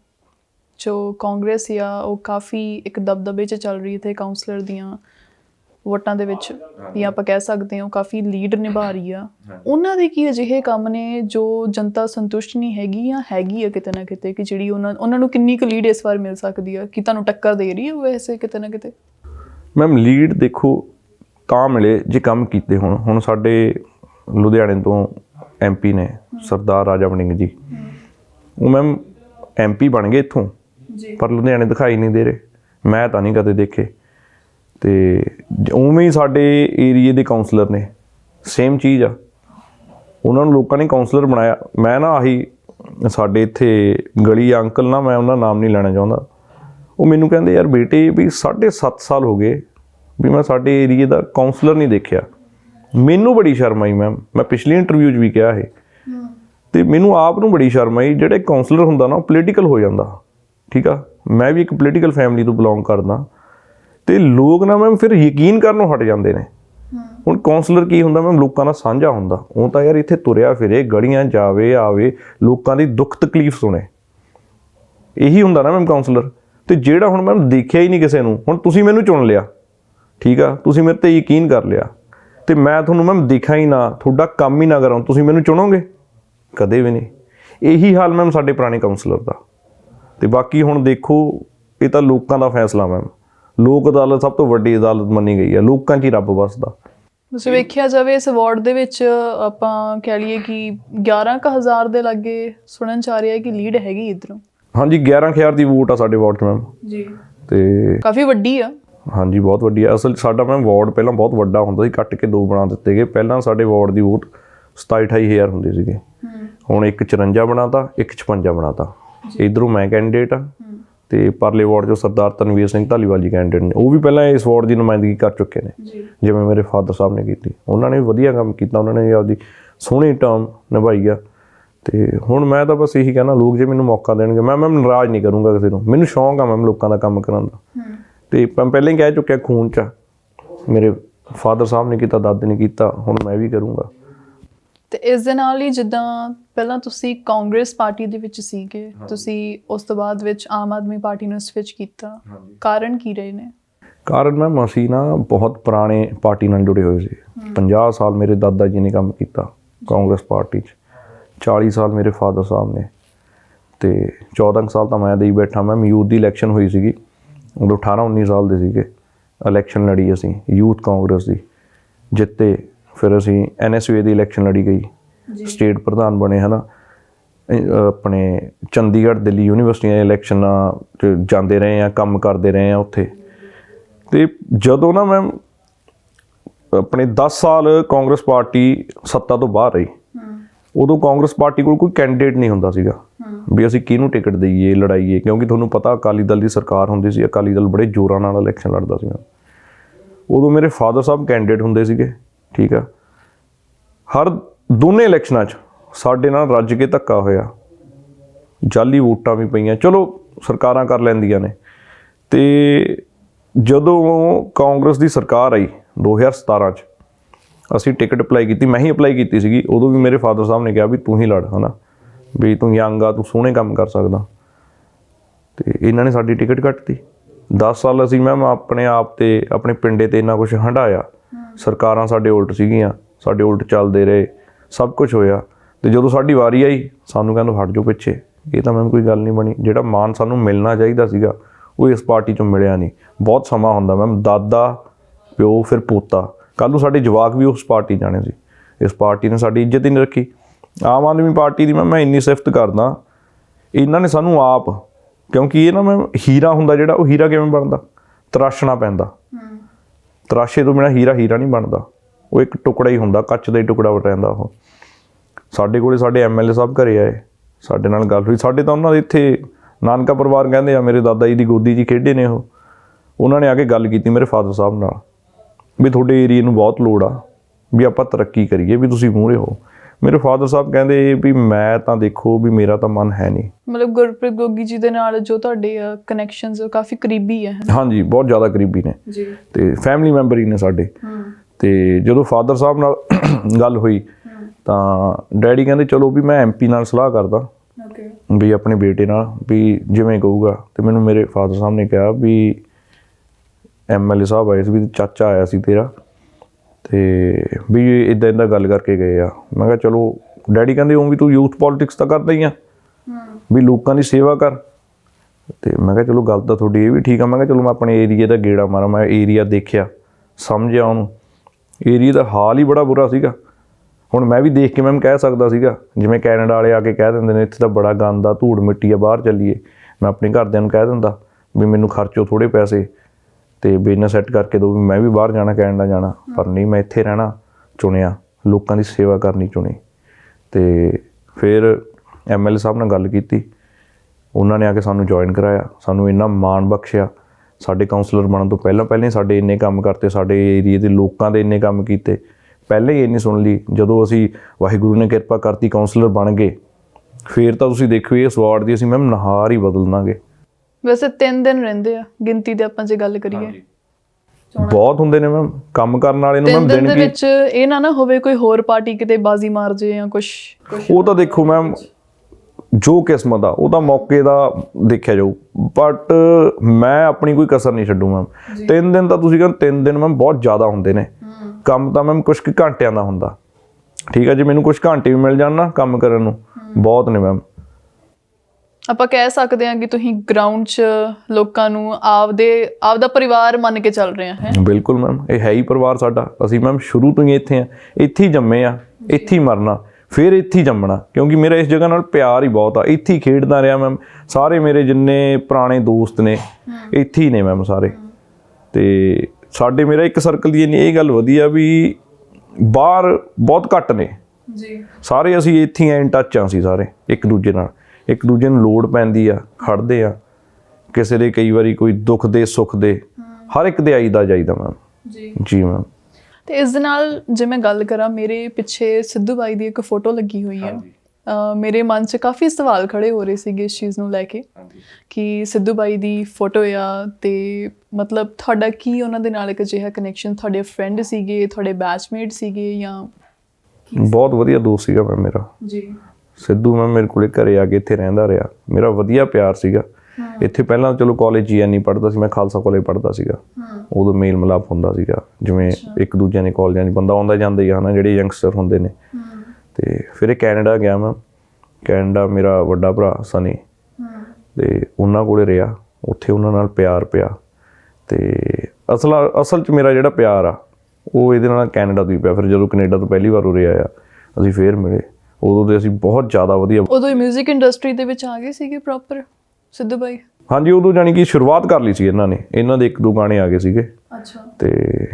ਜੋ ਕਾਂਗਰਸ ਆ ਉਹ ਕਾਫੀ ਇੱਕ ਦਬਦਬੇ 'ਚ ਚੱਲ ਰਹੀ ਤੇ ਕਾਉਂਸਲਰ ਦੀਆਂ। ਵੋਟਾਂ ਦੇ ਵਿੱਚ ਜਾਂ ਆਪਾਂ ਕਹਿ ਸਕਦੇ ਹਾਂ ਕਾਫੀ ਲੀਡ ਨਿਭਾ ਰਹੀ ਆ। ਉਹਨਾਂ ਦੇ ਕੀ ਅਜਿਹੇ ਕੰਮ ਨੇ ਜੋ ਜਨਤਾ ਸੰਤੁਸ਼ਟ ਨਹੀਂ ਹੈਗੀ ਜਾਂ ਹੈਗੀ ਆ ਕਿਤੇ ਨਾ ਕਿਤੇ ਕਿ ਜਿਹੜੀ ਉਹਨਾਂ ਉਹਨਾਂ ਨੂੰ ਕਿੰਨੀ ਕੁ ਲੀਡ ਇਸ ਵਾਰ ਮਿਲ ਸਕਦੀ ਆ ਕਿ ਤੁਹਾਨੂੰ ਟੱਕਰ ਦੇ ਰਹੀ ਹੈ ਵੈਸੇ ਕਿਤੇ ਨਾ ਕਿਤੇ? ਮੈਮ ਲੀਡ ਦੇਖੋ ਤਾਂ ਮਿਲੇ ਜੇ ਕੰਮ ਕੀਤੇ ਹੋਣ। ਹੁਣ ਸਾਡੇ ਲੁਧਿਆਣੇ ਤੋਂ ਐਮਪੀ ਨੇ ਸਰਦਾਰ ਰਾਜਾ ਵੜਿੰਗ ਜੀ। ਉਹ ਮੈਮ ਐਮਪੀ ਬਣ ਗਏ ਇੱਥੋਂ। ਜੀ। ਪਰ ਲੁਧਿਆਣੇ ਦਿਖਾਈ ਨਹੀਂ ਦੇ ਰਹੇ। ਮੈਂ ਤਾਂ ਨਹੀਂ ਕਦੇ ਦੇਖੇ। ਤੇ ਉਵੇਂ ਹੀ ਸਾਡੇ ਏਰੀਏ ਦੇ ਕਾਉਂਸਲਰ ਨੇ ਸੇਮ ਚੀਜ਼ ਆ। ਉਹਨਾਂ ਨੂੰ ਲੋਕਾਂ ਨੇ ਕਾਉਂਸਲਰ ਬਣਾਇਆ। ਮੈਂ ਨਾ ਆਹੀ ਸਾਡੇ ਇੱਥੇ ਗਲੀ ਅੰਕਲ ਨਾ, ਮੈਂ ਉਹਨਾਂ ਦਾ ਨਾਮ ਨਹੀਂ ਲੈਣਾ ਚਾਹੁੰਦਾ। ਉਹ ਮੈਨੂੰ ਕਹਿੰਦੇ, ਯਾਰ ਬੇਟੇ, ਵੀ 7.5 ਸਾਲ ਹੋ ਗਏ ਵੀ ਮੈਂ ਸਾਡੇ ਏਰੀਏ ਦਾ ਕਾਉਂਸਲਰ ਨਹੀਂ ਦੇਖਿਆ। ਮੈਨੂੰ ਬੜੀ ਸ਼ਰਮ ਆਈ ਮੈਮ ਮੈਂ ਪਿਛਲੀ ਇੰਟਰਵਿਊ 'ਚ ਵੀ ਕਿਹਾ ਇਹ। ਤੇ ਮੈਨੂੰ ਆਪ ਨੂੰ ਬੜੀ ਸ਼ਰਮ ਆਈ, ਜਿਹੜੇ ਕਾਉਂਸਲਰ ਹੁੰਦਾ ਨਾ, ਉਹ ਪੋਲੀਟੀਕਲ ਹੋ ਜਾਂਦਾ। ਠੀਕ ਆ? ਮੈਂ ਵੀ ਇੱਕ ਪੋਲੀਟੀਕਲ ਫੈਮਿਲੀ ਤੋਂ ਬਿਲੋਂਗ ਕਰਦਾ। ਤੇ ਲੋਕ ਨਾ ਮੈਮ ਫਿਰ ਯਕੀਨ ਕਰਨੋਂ ਹਟ ਜਾਂਦੇ ਨੇ। ਹੁਣ ਕਾਉਂਸਲਰ ਕੀ ਹੁੰਦਾ ਮੈਮ? ਲੋਕਾਂ ਦਾ ਸਾਂਝਾ ਹੁੰਦਾ। ਉਹ ਤਾਂ ਯਾਰ ਇੱਥੇ ਤੁਰਿਆ ਫਿਰੇ ਗਲੀਆਂ ਜਾਵੇ ਆਵੇ ਲੋਕਾਂ ਦੀ ਦੁੱਖ ਤਕਲੀਫ ਸੁਣੇ। ਇਹੀ ਹੁੰਦਾ ਨਾ ਮੈਮ ਕਾਉਂਸਲਰ ਤੇ ਜਿਹੜਾ ਹੁਣ ਮੈਮ ਦੇਖਿਆ ਹੀ ਨਹੀਂ ਕਿਸੇ ਨੂੰ ਹੁਣ ਤੁਸੀਂ ਮੈਨੂੰ ਚੁਣ ਲਿਆ। ਠੀਕ ਆ? ਤੁਸੀਂ ਮੇਰੇ ਤੇ ਯਕੀਨ ਕਰ ਲਿਆ। ਤੇ ਮੈਂ ਤੁਹਾਨੂੰ ਮੈਮ ਦੇਖਾਂ ਹੀ ਨਾ ਤੁਹਾਡਾ ਕੰਮ ਹੀ ਨਾ ਕਰਾਂ। ਤੁਸੀਂ ਮੈਨੂੰ ਚੁਣੋਗੇ? ਕਦੇ ਵੀ ਨਹੀਂ। ਇਹੀ ਹਾਲ ਮੈਮ ਸਾਡੇ ਪੁਰਾਣੇ ਕਾਉਂਸਲਰ ਦਾ। ਤੇ ਬਾਕੀ ਹੁਣ ਦੇਖੋ ਇਹ ਤਾਂ ਲੋਕਾਂ ਦਾ ਫੈਸਲਾ ਮੈਮ। ਲੋਕ ਅਦਾਲਤ ਸਭ ਤੋਂ ਵੱਡੀ ਅਦਾਲਤ ਮੰਨੀ ਗਈ ਹੈ ਲੋਕਾਂ 'ਚ ਹੀ ਰੱਬ ਵਸਦਾ। ਤੁਸੀਂ ਵੇਖਿਆ ਜਾਵੇ ਇਸ ਅਵਾਰਡ ਦੇ ਵਿੱਚ ਆਪਾਂ ਕਹਿ ਲਈਏ ਕਿ 11000 ਦੇ ਲਾਗੇ ਸੁਣਨ ਚ ਆ ਰਿਹਾ ਹੈ ਕਿ ਲੀਡ ਹੈਗੀ ਇਧਰੋਂ। ਹਾਂਜੀ 11000 ਦੀ ਵੋਟ ਆ ਸਾਡੇ ਵਾਰਡ 'ਚ ਮੈਮ ਜੀ। ਤੇ ਕਾਫੀ ਵੱਡੀ ਆ। ਹਾਂਜੀ ਬਹੁਤ ਵੱਡੀ ਹੈ ਅਸਲ ਸਾਡਾ ਮੈਮ ਵਾਰਡ ਪਹਿਲਾਂ ਬਹੁਤ ਵੱਡਾ ਹੁੰਦਾ ਸੀ ਕੱਟ ਕੇ ਦੋ ਬਣਾ ਦਿੱਤੇ ਗਏ। ਪਹਿਲਾਂ ਸਾਡੇ ਵਾਰਡ ਦੀ ਵੋਟ 27 28 ਹਜ਼ਾਰ ਹੁੰਦੀ ਸੀਗੇ। ਹੁਣ ਇੱਕ 54 ਬਣਾਤਾ ਇੱਕ 56 ਬਣਾਤਾ। ਇਧਰੋਂ ਮੈਂ ਕੈਂਡੀਡੇਟ ਆ। ਤੇ ਪਰਲੇ ਵਾਰਡ 'ਚੋਂ ਸਰਦਾਰ ਤਨਵੀਰ ਸਿੰਘ ਧਾਲੀਵਾਲ ਜੀ ਕੈਂਡੀਡੇਟ ਨੇ। ਉਹ ਵੀ ਪਹਿਲਾਂ ਇਸ ਵਾਰਡ ਦੀ ਨੁਮਾਇੰਦਗੀ ਕਰ ਚੁੱਕੇ ਨੇ। ਜਿਵੇਂ ਮੇਰੇ ਫਾਦਰ ਸਾਹਿਬ ਨੇ ਕੀਤੀ। ਉਹਨਾਂ ਨੇ ਵੀ ਵਧੀਆ ਕੰਮ ਕੀਤਾ। ਉਹਨਾਂ ਨੇ ਵੀ ਆਪਦੀ ਸੋਹਣੀ ਟਰਮ ਨਿਭਾਈ ਆ। ਤੇ ਹੁਣ ਮੈਂ ਤਾਂ ਬਸ ਇਹੀ ਕਹਿਣਾ ਲੋਕ ਜੇ ਮੈਨੂੰ ਮੌਕਾ ਦੇਣਗੇ ਮੈਂ ਮੈਂ ਨਾਰਾਜ਼ ਨਹੀਂ ਕਰੂੰਗਾ ਕਿਸੇ ਨੂੰ। ਮੈਨੂੰ ਸ਼ੌਂਕ ਆ ਮੈਂ ਲੋਕਾਂ ਦਾ ਕੰਮ ਕਰਨ ਦਾ। ਤੇ ਮੈਂ ਪਹਿਲਾਂ ਹੀ ਕਹਿ ਚੁੱਕਿਆ ਖੂਨ ਚ। ਮੇਰੇ ਫਾਦਰ ਸਾਹਿਬ ਨੇ ਕੀਤਾ ਦਾਦੇ ਨੇ ਕੀਤਾ। ਹੁਣ ਮੈਂ ਵੀ ਕਰੂੰਗਾ। ਤੇ ਇਸ ਦੇ ਨਾਲ ਹੀ ਜਿੱਦਾਂ ਪਹਿਲਾਂ ਤੁਸੀਂ ਕਾਂਗਰਸ ਪਾਰਟੀ ਦੇ ਵਿੱਚ ਸੀਗੇ ਤੁਸੀਂ ਉਸ ਤੋਂ ਬਾਅਦ ਵਿੱਚ ਆਮ ਆਦਮੀ ਪਾਰਟੀ ਨੂੰ ਸਵਿਚ ਕੀਤਾ। ਕਾਰਨ ਕੀ ਰਹੇ ਨੇ? ਕਾਰਨ ਮੈਂ ਅਸੀਂ ਨਾ ਬਹੁਤ ਪੁਰਾਣੇ ਪਾਰਟੀ ਨਾਲ ਜੁੜੇ ਹੋਏ ਸੀ। 50 ਸਾਲ ਮੇਰੇ ਦਾਦਾ ਜੀ ਨੇ ਕੰਮ ਕੀਤਾ ਕਾਂਗਰਸ ਪਾਰਟੀ 'ਚ। 40 ਸਾਲ ਮੇਰੇ ਫਾਦਰ ਸਾਹਿਬ ਨੇ। ਤੇ 14 ਕੁ ਸਾਲ ਤਾਂ ਮੈਂ ਦੇ ਹੀ ਬੈਠਾ। ਮੈਂ ਯੂਥ ਦੀ ਇਲੈਕਸ਼ਨ ਹੋਈ ਸੀਗੀ। ਉਦੋਂ 18 19 ਸਾਲ ਦੇ ਸੀਗੇ। ਇਲੈਕਸ਼ਨ ਲੜੀ ਅਸੀਂ ਯੂਥ ਕਾਂਗਰਸ ਦੀ। ਜਿੱਤੇ ਫਿਰ ਅਸੀਂ ਐਨਐਸਯੂ ਦੀ ਇਲੈਕਸ਼ਨ ਲੜੀ ਗਈ। ਸਟੇਟ ਪ੍ਰਧਾਨ ਬਣੇ ਹਨਾ। ਆਪਣੇ ਚੰਡੀਗੜ੍ਹ ਦਿੱਲੀ ਯੂਨੀਵਰਸਿਟੀਆਂ ਦੇ ਇਲੈਕਸ਼ਨਾਂ ਜਾਂਦੇ ਰਹੇ ਆ ਕੰਮ ਕਰਦੇ ਰਹੇ ਆ ਉੱਥੇ। ਤੇ ਜਦੋਂ ਨਾ ਮੈਂ ਆਪਣੇ 10 ਸਾਲ ਕਾਂਗਰਸ ਪਾਰਟੀ ਸੱਤਾ ਤੋਂ ਬਾਹਰ ਰਹੀ ਉਦੋਂ ਕਾਂਗਰਸ ਪਾਰਟੀ ਕੋਲ ਕੋਈ ਕੈਂਡੀਡੇਟ ਨਹੀਂ ਹੁੰਦਾ ਸੀਗਾ। ਵੀ ਅਸੀਂ ਕਿਹਨੂੰ ਟਿਕਟ ਦਈਏ ਲੜਾਈਏ ਕਿਉਂਕਿ ਤੁਹਾਨੂੰ ਪਤਾ ਅਕਾਲੀ ਦਲ ਦੀ ਸਰਕਾਰ ਹੁੰਦੀ ਸੀ ਅਕਾਲੀ ਦਲ ਬੜੇ ਜ਼ੋਰਾਂ ਨਾਲ ਇਲੈਕਸ਼ਨ ਲੜਦਾ ਸੀ ਉਦੋਂ ਮੇਰੇ ਫਾਦਰ ਸਾਹਿਬ ਕੈਂਡੀਡੇਟ ਹੁੰਦੇ ਸੀਗੇ। ਠੀਕ ਆ। ਹਰ ਦੋਨੇ ਇਲੈਕਸ਼ਨਾਂ 'ਚ ਸਾਡੇ ਨਾਲ ਰੱਜ ਕੇ ਧੱਕਾ ਹੋਇਆ। ਜਾਲੀ ਵੋਟਾਂ ਵੀ ਪਈਆਂ। ਚਲੋ, ਸਰਕਾਰਾਂ ਕਰ ਲੈਂਦੀਆਂ ਨੇ। ਤੇ ਜਦੋਂ ਕਾਂਗਰਸ ਦੀ ਸਰਕਾਰ ਆਈ 2017 ਚ, ਅਸੀਂ ਟਿਕਟ ਅਪਲਾਈ ਕੀਤੀ। ਮੈਂ ਹੀ ਅਪਲਾਈ ਕੀਤੀ ਸੀਗੀ। ਉਦੋਂ ਵੀ ਮੇਰੇ ਫਾਦਰ ਸਾਹਿਬ ਨੇ ਕਿਹਾ ਵੀ ਤੂੰ ਹੀ ਲੜ, ਹਨਾ? ਵੀ ਤੂੰ ਯੰਗ ਆ, ਤੂੰ ਸੋਹਣੇ ਕੰਮ ਕਰ ਸਕਦਾ। ਤੇ ਇਹਨਾਂ ਨੇ ਸਾਡੀ ਟਿਕਟ ਕੱਟਤੀ। 10 ਸਾਲ ਅਸੀਂ, ਮੈਮ, ਆਪਣੇ ਆਪ ਤੇ, ਆਪਣੇ ਪਿੰਡੇ ਤੇ ਇੰਨਾ ਕੁਝ ਹੰਡਾਇਆ ਸਰਕਾਰਾਂ ਸਾਡੇ ਉਲਟ ਸੀਗੀਆਂ, ਸਾਡੇ ਉਲਟ ਚੱਲਦੇ ਰਹੇ, ਸਭ ਕੁਝ ਹੋਇਆ। ਤੇ ਜਦੋਂ ਸਾਡੀ ਵਾਰੀ ਆਈ, ਸਾਨੂੰ ਕਹਿੰਦੇ ਹਟ ਜਾਓ ਪਿੱਛੇ। ਇਹ ਤਾਂ ਮੈਮ ਕੋਈ ਗੱਲ ਨਹੀਂ ਬਣੀ। ਜਿਹੜਾ ਮਾਨ ਸਾਨੂੰ ਮਿਲਣਾ ਚਾਹੀਦਾ ਸੀਗਾ, ਉਹ ਇਸ ਪਾਰਟੀ ਚੋਂ ਮਿਲਿਆ ਨਹੀਂ। ਬਹੁਤ ਸਮਾਂ ਹੁੰਦਾ ਮੈਮ, ਦਾਦਾ, ਪਿਓ, ਫਿਰ ਪੋਤਾ। ਕੱਲ ਨੂੰ ਸਾਡੇ ਜਵਾਕ ਵੀ ਉਸ ਪਾਰਟੀ ਜਾਣੇ ਸੀ। ਇਸ ਪਾਰਟੀ ਨੇ ਸਾਡੀ ਇੱਜ਼ਤ ਹੀ ਨਹੀਂ ਰੱਖੀ। ਆਮ ਆਦਮੀ ਪਾਰਟੀ ਦੀ ਮੈਮ, ਮੈਂ ਇੰਨੀ ਸਿਫਤ ਕਰਦਾ, ਇਹਨਾਂ ਨੇ ਸਾਨੂੰ ਆਪ, ਕਿਉਂਕਿ ਇਹ ਨਾ ਮੈਂ ਹੀਰਾ ਹੁੰਦਾ ਜਿਹੜਾ, ਉਹ ਹੀਰਾ ਕਿਵੇਂ ਬਣਦਾ? ਤਰਾਸ਼ਣਾ ਪੈਂਦਾ। ਤਰਾਸ਼ੇ ਤੋਂ ਬਿਨਾ ਹੀਰਾ ਹੀਰਾ ਨਹੀਂ ਬਣਦਾ। ਉਹ ਇੱਕ ਟੁਕੜਾ ਹੀ ਹੁੰਦਾ, ਕੱਚ ਦਾ ਹੀ ਟੁਕੜਾ ਰਹਿੰਦਾ ਉਹ। ਸਾਡੇ ਕੋਲੇ ਸਾਡੇ ਐਮਐਲਏ ਸਾਹਿਬ ਘਰੇ ਆਏ, ਸਾਡੇ ਨਾਲ ਗੱਲ ਹੋਈ। ਸਾਡੇ ਤਾਂ ਉਹਨਾਂ ਦੇ ਇੱਥੇ ਨਾਨਕਾ ਪਰਿਵਾਰ ਕਹਿੰਦੇ ਆ, ਮੇਰੇ ਦਾਦਾ ਜੀ ਦੀ ਗੋਦੀ 'ਚ ਖੇਡੇ ਨੇ ਉਹ। ਉਹਨਾਂ ਨੇ ਆ ਕੇ ਗੱਲ ਕੀਤੀ ਮੇਰੇ ਫਾਦਰ ਸਾਹਿਬ ਨਾਲ, ਵੀ ਤੁਹਾਡੇ ਏਰੀਏ ਨੂੰ ਬਹੁਤ ਲੋੜ ਆ, ਵੀ ਆਪਾਂ ਤਰੱਕੀ ਕਰੀਏ, ਵੀ ਤੁਸੀਂ ਮੂਹਰੇ ਹੋ। ਮੇਰੇ ਫਾਦਰ ਸਾਹਿਬ ਕਹਿੰਦੇ ਵੀ ਮੈਂ ਤਾਂ ਦੇਖੋ ਵੀ ਮੇਰਾ ਤਾਂ ਮਨ ਹੈ ਨਹੀਂ। ਮਤਲਬ ਗੁਰਪ੍ਰੀਤ ਗੋਗੀ ਜੀ ਦੇ ਨਾਲ ਜੋ ਤੁਹਾਡੇ ਕਨੈਕਸ਼ਨਸ ਕਾਫੀ ਕਰੀਬੀ ਹੈ ਹਾਂਜੀ ਬਹੁਤ ਜ਼ਿਆਦਾ ਕਰੀਬੀ ਨੇ। ਜੀ। ਤੇ ਫੈਮਿਲੀ ਮੈਂਬਰ ਹੀ ਨੇ ਸਾਡੇ। ਹੂੰ। ਤੇ ਜਦੋਂ ਫਾਦਰ ਸਾਹਿਬ ਨਾਲ ਗੱਲ ਹੋਈ ਤਾਂ ਡੈਡੀ ਕਹਿੰਦੇ ਚਲੋ ਵੀ ਮੈਂ ਐਮਪੀ ਨਾਲ ਸਲਾਹ ਕਰਦਾ। ਓਕੇ। ਵੀ ਆਪਣੇ ਬੇਟੇ ਨਾਲ ਵੀ ਜਿਵੇਂ ਕਹੂਗਾ। ਤੇ ਮੈਨੂੰ ਮੇਰੇ ਫਾਦਰ ਸਾਹਿਬ ਨੇ ਕਿਹਾ ਵੀ ਐਮਐਲਏ ਸਾਹਿਬ ਆਏ ਸੀ ਵੀ ਚਾਚਾ ਆਇਆ ਸੀ ਤੇਰਾ। ਤੇ ਵੀ ਇਦਾਂ ਇਦਾਂ ਗੱਲ ਕਰਕੇ ਗਏ ਆ। ਮੈਂ ਕਿਹਾ ਚਲੋ ਡੈਡੀ ਕਹਿੰਦੇ ਉਹ ਵੀ ਤੂੰ ਯੂਥ ਪੋਲਿਟਿਕਸ ਤਾਂ ਕਰਦਾ ਹੀ ਆ। ਵੀ ਲੋਕਾਂ ਦੀ ਸੇਵਾ ਕਰ। ਤੇ ਮੈਂ ਕਿਹਾ ਚਲੋ ਗੱਲ ਤਾਂ ਤੁਹਾਡੀ ਇਹ ਵੀ ਠੀਕ ਆ। ਮੈਂ ਕਿਹਾ ਚਲੋ ਮੈਂ ਆਪਣੇ ਏਰੀਆ ਦਾ ਗੇੜਾ ਮਾਰਾਂ। ਮੈਂ ਏਰੀਆ ਦੇਖਿਆ ਸਮਝਿਆ ਉਹਨੂੰ। ਏਰੀਆ ਦਾ ਹਾਲ ਹੀ ਬੜਾ ਬੁਰਾ ਸੀਗਾ। ਹੁਣ ਮੈਂ ਵੀ ਦੇਖ ਕੇ ਮੈਂ ਕਹਿ ਸਕਦਾ ਸੀਗਾ। ਜਿਵੇਂ ਕੈਨੇਡਾ ਵਾਲੇ ਆ ਕੇ ਕਹਿ ਦਿੰਦੇ ਨੇ ਇੱਥੇ ਤਾਂ ਬੜਾ ਗੰਦ ਆ ਧੂੜ ਮਿੱਟੀ ਆ ਬਾਹਰ ਚੱਲੀਏ। ਮੈਂ ਆਪਣੇ ਘਰਦਿਆਂ ਨੂੰ ਕਹਿ ਦਿੰਦਾ ਵੀ ਮੈਨੂੰ ਖਰਚੋ ਥੋੜੇ ਪੈਸੇ। ਤੇ ਬਿਜ਼ਨਸ ਸੈੱਟ ਕਰਕੇ ਦੋ ਵੀ ਮੈਂ ਵੀ ਬਾਹਰ ਜਾਣਾ ਕੈਨੇਡਾ ਜਾਣਾ। ਪਰ ਨਹੀਂ ਮੈਂ ਇੱਥੇ ਰਹਿਣਾ ਚੁਣਿਆ। ਲੋਕਾਂ ਦੀ ਸੇਵਾ ਕਰਨੀ ਚੁਣੀ। ਤੇ ਫਿਰ ਐਮਐਲਏ ਸਾਹਿਬ ਨਾਲ ਗੱਲ ਕੀਤੀ। ਉਹਨਾਂ ਨੇ ਆ ਕੇ ਸਾਨੂੰ ਜੁਆਇਨ ਕਰਾਇਆ। ਸਾਨੂੰ ਇੰਨਾ ਮਾਣ ਬਖਸ਼ਿਆ। ਸਾਡੇ ਕਾਉਂਸਲਰ ਬਣਨ ਤੋਂ ਪਹਿਲਾਂ ਪਹਿਲਾਂ ਹੀ ਸਾਡੇ ਇੰਨੇ ਕੰਮ ਕਰਤੇ ਸਾਡੇ ਏਰੀਏ ਦੇ ਲੋਕਾਂ ਦੇ ਇੰਨੇ ਕੰਮ ਕੀਤੇ। ਪਹਿਲਾਂ ਹੀ ਇੰਨੀ ਸੁਣ ਲਈ। ਜਦੋਂ ਅਸੀਂ ਵਾਹਿਗੁਰੂ ਨੇ ਕਿਰਪਾ ਕਰਤੀ ਕਾਉਂਸਲਰ ਬਣ ਗਏ ਫਿਰ ਤਾਂ ਤੁਸੀਂ ਦੇਖੋ ਇਸ ਵਾਰਡ ਦੀ ਅਸੀਂ ਮੈਮ ਨਹਾਰ ਹੀ ਬਦਲ ਦਾਂਗੇ। ਵੈਸੇ 3 ਦਿਨ ਰਹਿੰਦੇ ਆ ਗਿਣਤੀ ਦੇ ਆਪਾਂ ਜੇ ਗੱਲ ਕਰੀਏ। ਬਹੁਤ ਹੁੰਦੇ ਨੇ ਮੈਮ ਕੰਮ ਕਰਨ ਵਾਲੇ ਨੂੰ ਮੈਮ ਦਿਨ ਦੇ ਵਿੱਚ ਇਹ ਨਾ ਨਾ ਹੋਵੇ ਕੋਈ ਹੋਰ ਪਾਰਟੀ ਕਿਤੇ ਬਾਜ਼ੀ ਮਾਰ ਜੇ ਜਾਂ ਕੁਝ ਉਹ ਤਾਂ ਦੇਖੋ ਮੈਮ ਜੋ ਕਿਸਮਤ ਆ ਉਹ ਤਾਂ ਮੌਕੇ ਦਾ ਦੇਖਿਆ ਜਾਊ। ਬਟ ਮੈਂ ਆਪਣੀ ਕੋਈ ਕਸਰ ਨਹੀਂ ਛੱਡੂ ਮੈਮ। ਤਿੰਨ ਦਿਨ ਤਾਂ ਤੁਸੀਂ ਕਹਿੰਦੇ ਤਿੰਨ ਦਿਨ ਮੈਮ ਬਹੁਤ ਜ਼ਿਆਦਾ ਹੁੰਦੇ ਨੇ। ਕੰਮ ਤਾਂ ਮੈਮ ਕੁਝ ਕੁ ਘੰਟਿਆਂ ਦਾ ਹੁੰਦਾ। ਠੀਕ ਹੈ ਜੇ ਮੈਨੂੰ ਕੁਝ ਘੰਟੇ ਵੀ ਮਿਲ ਜਾਣ ਨਾ ਕੰਮ ਕਰਨ ਨੂੰ। ਬਹੁਤ ਨੇ ਮੈਮ। ਆਪਾਂ ਕਹਿ ਸਕਦੇ ਹਾਂ ਕਿ ਤੁਸੀਂ ਗਰਾਊਂਡ 'ਚ ਲੋਕਾਂ ਨੂੰ ਆਪਦੇ ਆਪਦਾ ਪਰਿਵਾਰ ਮੰਨ ਕੇ ਚੱਲ ਰਹੇ ਆ ਹੈ? ਬਿਲਕੁਲ ਮੈਮ ਇਹ ਹੈ ਹੀ ਪਰਿਵਾਰ ਸਾਡਾ। ਅਸੀਂ ਮੈਮ ਸ਼ੁਰੂ ਤੋਂ ਹੀ ਇੱਥੇ ਆ ਇੱਥੇ ਹੀ ਜੰਮੇ ਆ ਇੱਥੇ ਹੀ ਮਰਨਾ ਫਿਰ ਇੱਥੇ ਹੀ ਜੰਮਣਾ ਕਿਉਂਕਿ ਮੇਰਾ ਇਸ ਜਗ੍ਹਾ ਨਾਲ ਪਿਆਰ ਹੀ ਬਹੁਤ ਆ। ਇੱਥੇ ਹੀ ਖੇਡਦਾ ਰਿਹਾ ਮੈਮ। ਸਾਰੇ ਮੇਰੇ ਜਿੰਨੇ ਪੁਰਾਣੇ ਦੋਸਤ ਨੇ ਇੱਥੇ ਹੀ ਨੇ ਮੈਮ ਸਾਰੇ। ਤੇ ਸਾਡੇ ਮੇਰਾ ਇੱਕ ਸਰਕਲ ਦੀ ਇਹ ਗੱਲ ਵਧੀਆ ਵੀ ਬਾਹਰ ਬਹੁਤ ਘੱਟ ਨੇ। ਜੀ। ਸਾਰੇ ਅਸੀਂ ਇੱਥੇ ਐਂ ਟੱਚ ਆ ਸੀ ਸਾਰੇ ਇੱਕ ਦੂਜੇ ਨਾਲ। ਇੱਕ ਦੂਜੇ ਨੂੰ ਲੋੜ ਪੈਂਦੀ ਆ ਖੜਦੇ ਆ। ਕਿਸੇ ਦੇ ਕਈ ਵਾਰੀ ਕੋਈ ਦੁੱਖ ਦੇ ਸੁੱਖ ਦੇ ਹਰ ਇੱਕ ਦੇ ਆਈਦਾ ਜਾਈਦਾ ਮੈਮ ਜੀ। ਜੀ ਮੈਮ ਤੇ ਇਸ ਦੇ ਨਾਲ ਜੇ ਮੈਂ ਗੱਲ ਕਰਾਂ ਮੇਰੇ ਪਿੱਛੇ ਸਿੱਧੂ ਬਾਈ ਦੀ ਇੱਕ ਫੋਟੋ ਲੱਗੀ ਹੋਈ ਹੈ ਮੇਰੇ ਮਨ 'ਚ ਕਾਫੀ ਸਵਾਲ ਖੜੇ ਹੋ ਰਹੇ ਸੀਗੇ ਇਸ ਚੀਜ਼ ਨੂੰ ਲੈ ਕੇ ਕਿ ਸਿੱਧੂ ਬਾਈ ਦੀ ਫੋਟੋ ਆ ਤੇ ਮਤਲਬ ਤੁਹਾਡਾ ਕੀ ਉਹਨਾਂ ਦੇ ਨਾਲ ਇੱਕ ਅਜਿਹਾ ਕਨੈਕਸ਼ਨ ਤੁਹਾਡੇ ਫਰੈਂਡ ਸੀਗੇ ਤੁਹਾਡੇ ਬੈਚਮੇਟ ਸੀਗੇ ਜਾਂ ਬਹੁਤ ਵਧੀਆ ਦੋਸਤ ਸੀਗਾ ਮੈਂ ਮੇਰਾ। ਜੀ। ਸਿੱਧੂ ਮੈਂ ਮੇਰੇ ਕੋਲੇ ਘਰੇ ਆ ਕੇ ਇੱਥੇ ਰਹਿੰਦਾ ਰਿਹਾ। ਮੇਰਾ ਵਧੀਆ ਪਿਆਰ ਸੀਗਾ। ਇੱਥੇ ਪਹਿਲਾਂ ਚਲੋ ਕਾਲਜ ਹੀ ਨਹੀਂ ਪੜ੍ਹਦਾ ਸੀ ਮੈਂ ਖਾਲਸਾ ਕਾਲਜ ਪੜ੍ਹਦਾ ਸੀਗਾ। ਉਦੋਂ ਮੇਲ ਮਿਲਾਪ ਹੁੰਦਾ ਸੀਗਾ। ਜਿਵੇਂ ਇੱਕ ਦੂਜੇ ਨੇ ਕਾਲਜਾਂ 'ਚ ਬੰਦਾ ਆਉਂਦਾ ਜਾਂਦਾ ਹੀ ਹਨਾ ਜਿਹੜੇ ਯੰਗਸਟਰ ਹੁੰਦੇ ਨੇ। ਤੇ ਫਿਰ ਇਹ ਕੈਨੇਡਾ ਗਿਆ ਮੈਂ। ਕੈਨੇਡਾ ਮੇਰਾ ਵੱਡਾ ਭਰਾ ਸਨੀ। ਤੇ ਉਹਨਾਂ ਕੋਲੇ ਰਿਹਾ। ਉੱਥੇ ਉਹਨਾਂ ਨਾਲ ਪਿਆਰ ਪਿਆ। ਤੇ ਅਸਲ ਅਸਲ 'ਚ ਮੇਰਾ ਜਿਹੜਾ ਪਿਆਰ ਆ ਉਹ ਇਹਦੇ ਨਾਲ ਕੈਨੇਡਾ ਤੋਂ ਹੀ ਪਿਆ। ਫਿਰ ਜਦੋਂ ਕੈਨੇਡਾ ਤੋਂ ਪਹਿਲੀ ਵਾਰ ਉਰੇ ਆਇਆ ਅਸੀਂ ਫੇਰ ਮਿਲੇ। ਉਦੋਂ ਤੇ ਅਸੀਂ ਬਹੁਤ ਜ਼ਿਆਦਾ ਵਧੀਆ ਉਦੋਂ ਹੀ 뮤직 ਇੰਡਸਟਰੀ ਦੇ ਵਿੱਚ ਆ ਗਏ ਸੀਗੇ ਪ੍ਰੋਪਰ ਸਿੱਧੂ ਬਾਈ। ਹਾਂਜੀ ਉਦੋਂ ਜਾਨੀ ਕਿ ਸ਼ੁਰੂਆਤ ਕਰ ਲਈ ਸੀ ਇਹਨਾਂ ਨੇ। ਇਹਨਾਂ ਦੇ ਇੱਕ ਦੋ ਗਾਣੇ ਆ ਗਏ ਸੀਗੇ। ਅੱਛਾ। ਤੇ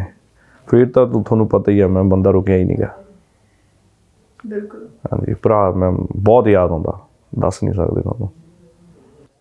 ਫਿਰ ਤਾਂ ਤੁਹਾਨੂੰ ਪਤਾ ਹੀ ਆ ਮੈਂ ਬੰਦਾ ਰੁਕਿਆ ਹੀ ਨਹੀਂਗਾ। ਬਿਲਕੁਲ। ਹਾਂਜੀ ਭਰਾ ਮੈਂ ਬਹੁਤ ਯਾਦ ਆਉਂਦਾ। ਦੱਸ ਨਹੀਂ ਸਕਦੇ ਤੁਹਾਨੂੰ।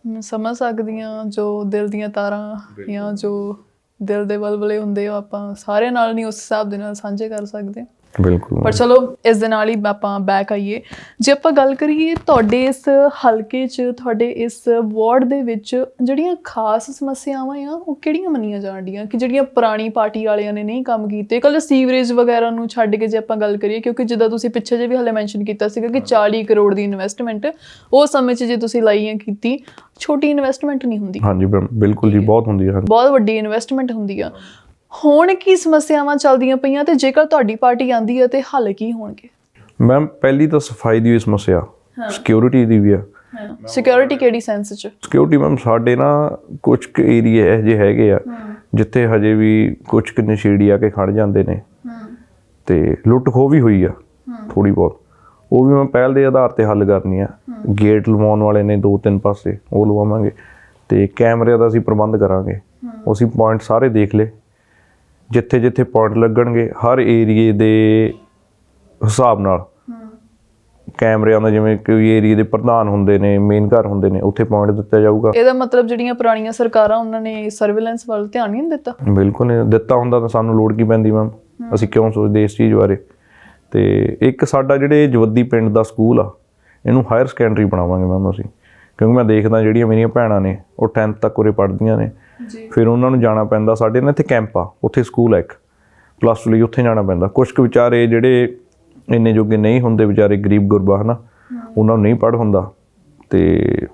ਮੈਂ ਸਮਝ ਸਕਦੀ ਹਾਂ ਜੋ ਦਿਲ ਦੀਆਂ ਤਾਰਾਂ ਜਾਂ ਜੋ ਦਿਲ ਦੇ ਵਲਵਲੇ ਹੁੰਦੇ ਆ ਆਪਾਂ ਸਾਰਿਆਂ ਨਾਲ ਨਹੀਂ ਉਸ ਹਿਸਾਬ ਦੇ ਨਾਲ ਸਾਂਝੇ ਕਰ ਸਕਦੇ। ਬਿਲਕੁਲ ਪਰ ਚਲੋ ਇਸ ਦੇ ਨਾਲ ਹੀ ਆਪਾਂ ਬੈਕ ਆਈਏ। ਜੇ ਆਪਾਂ ਗੱਲ ਕਰੀਏ ਤੁਹਾਡੇ ਇਸ ਹਲਕੇ 'ਚ ਤੁਹਾਡੇ ਇਸ ਵਾਰਡ ਦੇ ਵਿੱਚ ਜਿਹੜੀਆਂ ਖਾਸ ਸਮੱਸਿਆਵਾਂ ਆ ਉਹ ਕਿਹੜੀਆਂ ਮੰਨੀਆਂ ਜਾਂਦੀਆਂ ਕਿ ਜਿਹੜੀਆਂ ਪੁਰਾਣੀ ਪਾਰਟੀ ਵਾਲਿਆਂ ਨੇ ਨਹੀਂ ਕੰਮ ਕੀਤੇ? ਕੱਲ ਸੀਵਰੇਜ ਵਗੈਰਾ ਨੂੰ ਛੱਡ ਕੇ ਜੇ ਆਪਾਂ ਗੱਲ ਕਰੀਏ ਕਿਉਂਕਿ ਜਿੱਦਾਂ ਤੁਸੀਂ ਪਿੱਛੇ ਜੇ ਵੀ ਹਲੇ ਮੈਂਸ਼ਨ ਕੀਤਾ ਸੀਗਾ ਕਿ 40 ਕਰੋੜ ਦੀ ਇਨਵੈਸਟਮੈਂਟ ਉਹ ਸਮੇਂ 'ਚ ਜੇ ਤੁਸੀਂ ਲਾਈਆਂ ਕੀਤੀ ਛੋਟੀ ਇਨਵੈਸਟਮੈਂਟ ਨਹੀਂ ਹੁੰਦੀ। ਹਾਂਜੀ ਬਿਲ- ਬਿਲਕੁਲ ਜੀ ਬਹੁਤ ਹੁੰਦੀ ਹੈ। ਬਹੁਤ ਵੱਡੀ ਇਨਵੈਸਟਮੈਂਟ ਹੁੰਦੀ ਆ। ਹੁਣ ਕੀ ਸਮੱਸਿਆਵਾਂ ਚੱਲਦੀਆਂ ਪਈਆਂ ਤੇ ਜੇਕਰ ਤੁਹਾਡੀ ਪਾਰਟੀ ਆਂਦੀ ਹੈ ਤੇ ਹੱਲ ਕੀ ਹੋਣਗੇ? ਮੈਮ ਪਹਿਲੀ ਤਾਂ ਸਫ਼ਾਈ ਦੀ ਸਮੱਸਿਆ ਸਿਕਿਉਰਿਟੀ ਦੀ ਵੀ ਆ। ਸਿਕਿਉਰਿਟੀ ਕਿਹੜੀ ਸੈਂਸ ਚ? ਸਿਕਿਉਰਿਟੀ ਮੈਮ ਸਾਡੇ ਨਾ ਕੁਝ ਕੁ ਏਰੀਆ ਜਿਹੇ ਹੈਗੇ ਆ ਜਿੱਥੇ ਹਜੇ ਵੀ ਕੁਝ ਕੁ ਨਸ਼ੇੜੀ ਆ ਕੇ ਖੜ ਜਾਂਦੇ ਨੇ। ਤੇ ਲੁੱਟ ਖੋਹ ਵੀ ਹੋਈ ਆ ਥੋੜੀ ਬਹੁਤ। ਉਹ ਵੀ ਮੈਂ ਪਹਿਲ ਦੇ ਆਧਾਰ ਤੇ ਹੱਲ ਕਰਨੀ ਆ। ਗੇਟ ਲਵਾਉਣ ਵਾਲੇ ਨੇ ਦੋ ਤਿੰਨ ਪਾਸੇ ਉਹ ਲਵਾਵਾਂਗੇ। ਤੇ ਕੈਮਰੇ ਦਾ ਅਸੀਂ ਪ੍ਰਬੰਧ ਕਰਾਂਗੇ। ਅਸੀਂ ਪੁਆਇੰਟ ਸਾਰੇ ਦੇਖ ਲਏ। ਜਿੱਥੇ ਜਿੱਥੇ ਪੁਆਇੰਟ ਲੱਗਣਗੇ ਹਰ ਏਰੀਏ ਦੇ ਹਿਸਾਬ ਨਾਲ। ਕੈਮਰਿਆਂ ਦਾ ਜਿਵੇਂ ਕੋਈ ਏਰੀਏ ਦੇ ਪ੍ਰਧਾਨ ਹੁੰਦੇ ਨੇ ਮੇਨ ਘਰ ਹੁੰਦੇ ਨੇ ਉੱਥੇ ਪੁਆਇੰਟ ਦਿੱਤਾ ਜਾਊਗਾ। ਇਹਦਾ ਮਤਲਬ ਜਿਹੜੀਆਂ ਪੁਰਾਣੀਆਂ ਸਰਕਾਰਾਂ ਉਹਨਾਂ ਨੇ ਸਰਵੇਲੈਂਸ ਵੱਲ ਧਿਆਨ ਨਹੀਂ ਦਿੱਤਾ? ਬਿਲਕੁਲ ਨਹੀਂ ਦਿੱਤਾ ਹੁੰਦਾ ਤਾਂ ਸਾਨੂੰ ਲੋੜ ਕੀ ਪੈਂਦੀ ਮੈਮ ਅਸੀਂ ਕਿਉਂ ਸੋਚਦੇ ਇਸ ਚੀਜ਼ ਬਾਰੇ? ਤੇ ਇੱਕ ਸਾਡਾ ਜਿਹੜੇ ਜਵੱਦੀ ਪਿੰਡ ਦਾ ਸਕੂਲ ਆ ਇਹਨੂੰ ਹਾਇਰ ਸੈਕੰਡਰੀ ਬਣਾਵਾਂਗੇ ਮੈਮ ਅਸੀਂ। ਕਿਉਂਕਿ ਮੈਂ ਦੇਖਦਾ ਜਿਹੜੀਆਂ ਮੇਰੀਆਂ ਭੈਣਾਂ ਨੇ ਉਹ 10th ਤੱਕ ਉਰੇ ਪੜ੍ਹਦੀਆਂ ਨੇ। ਜੀ। ਫਿਰ ਉਹਨਾਂ ਨੂੰ ਜਾਣਾ ਪੈਂਦਾ ਸਾਡੇ ਨਾਲ ਇੱਥੇ ਕੈਂਪ ਆ ਉੱਥੇ ਸਕੂਲ ਆ ਇੱਕ। ਪਲੱਸ 2 ਲਈ ਉੱਥੇ ਜਾਣਾ ਪੈਂਦਾ। ਕੁਝ ਕੁ ਵਿਚਾਰੇ ਜਿਹੜੇ ਇੰਨੇ ਜੋਗੇ ਨਹੀਂ ਹੁੰਦੇ ਵਿਚਾਰੇ ਗਰੀਬ ਗੁਰਬਾ ਹਨਾ? ਉਹਨਾਂ ਨੂੰ ਨਹੀਂ ਪੜ੍ਹ ਹੁੰਦਾ ਤੇ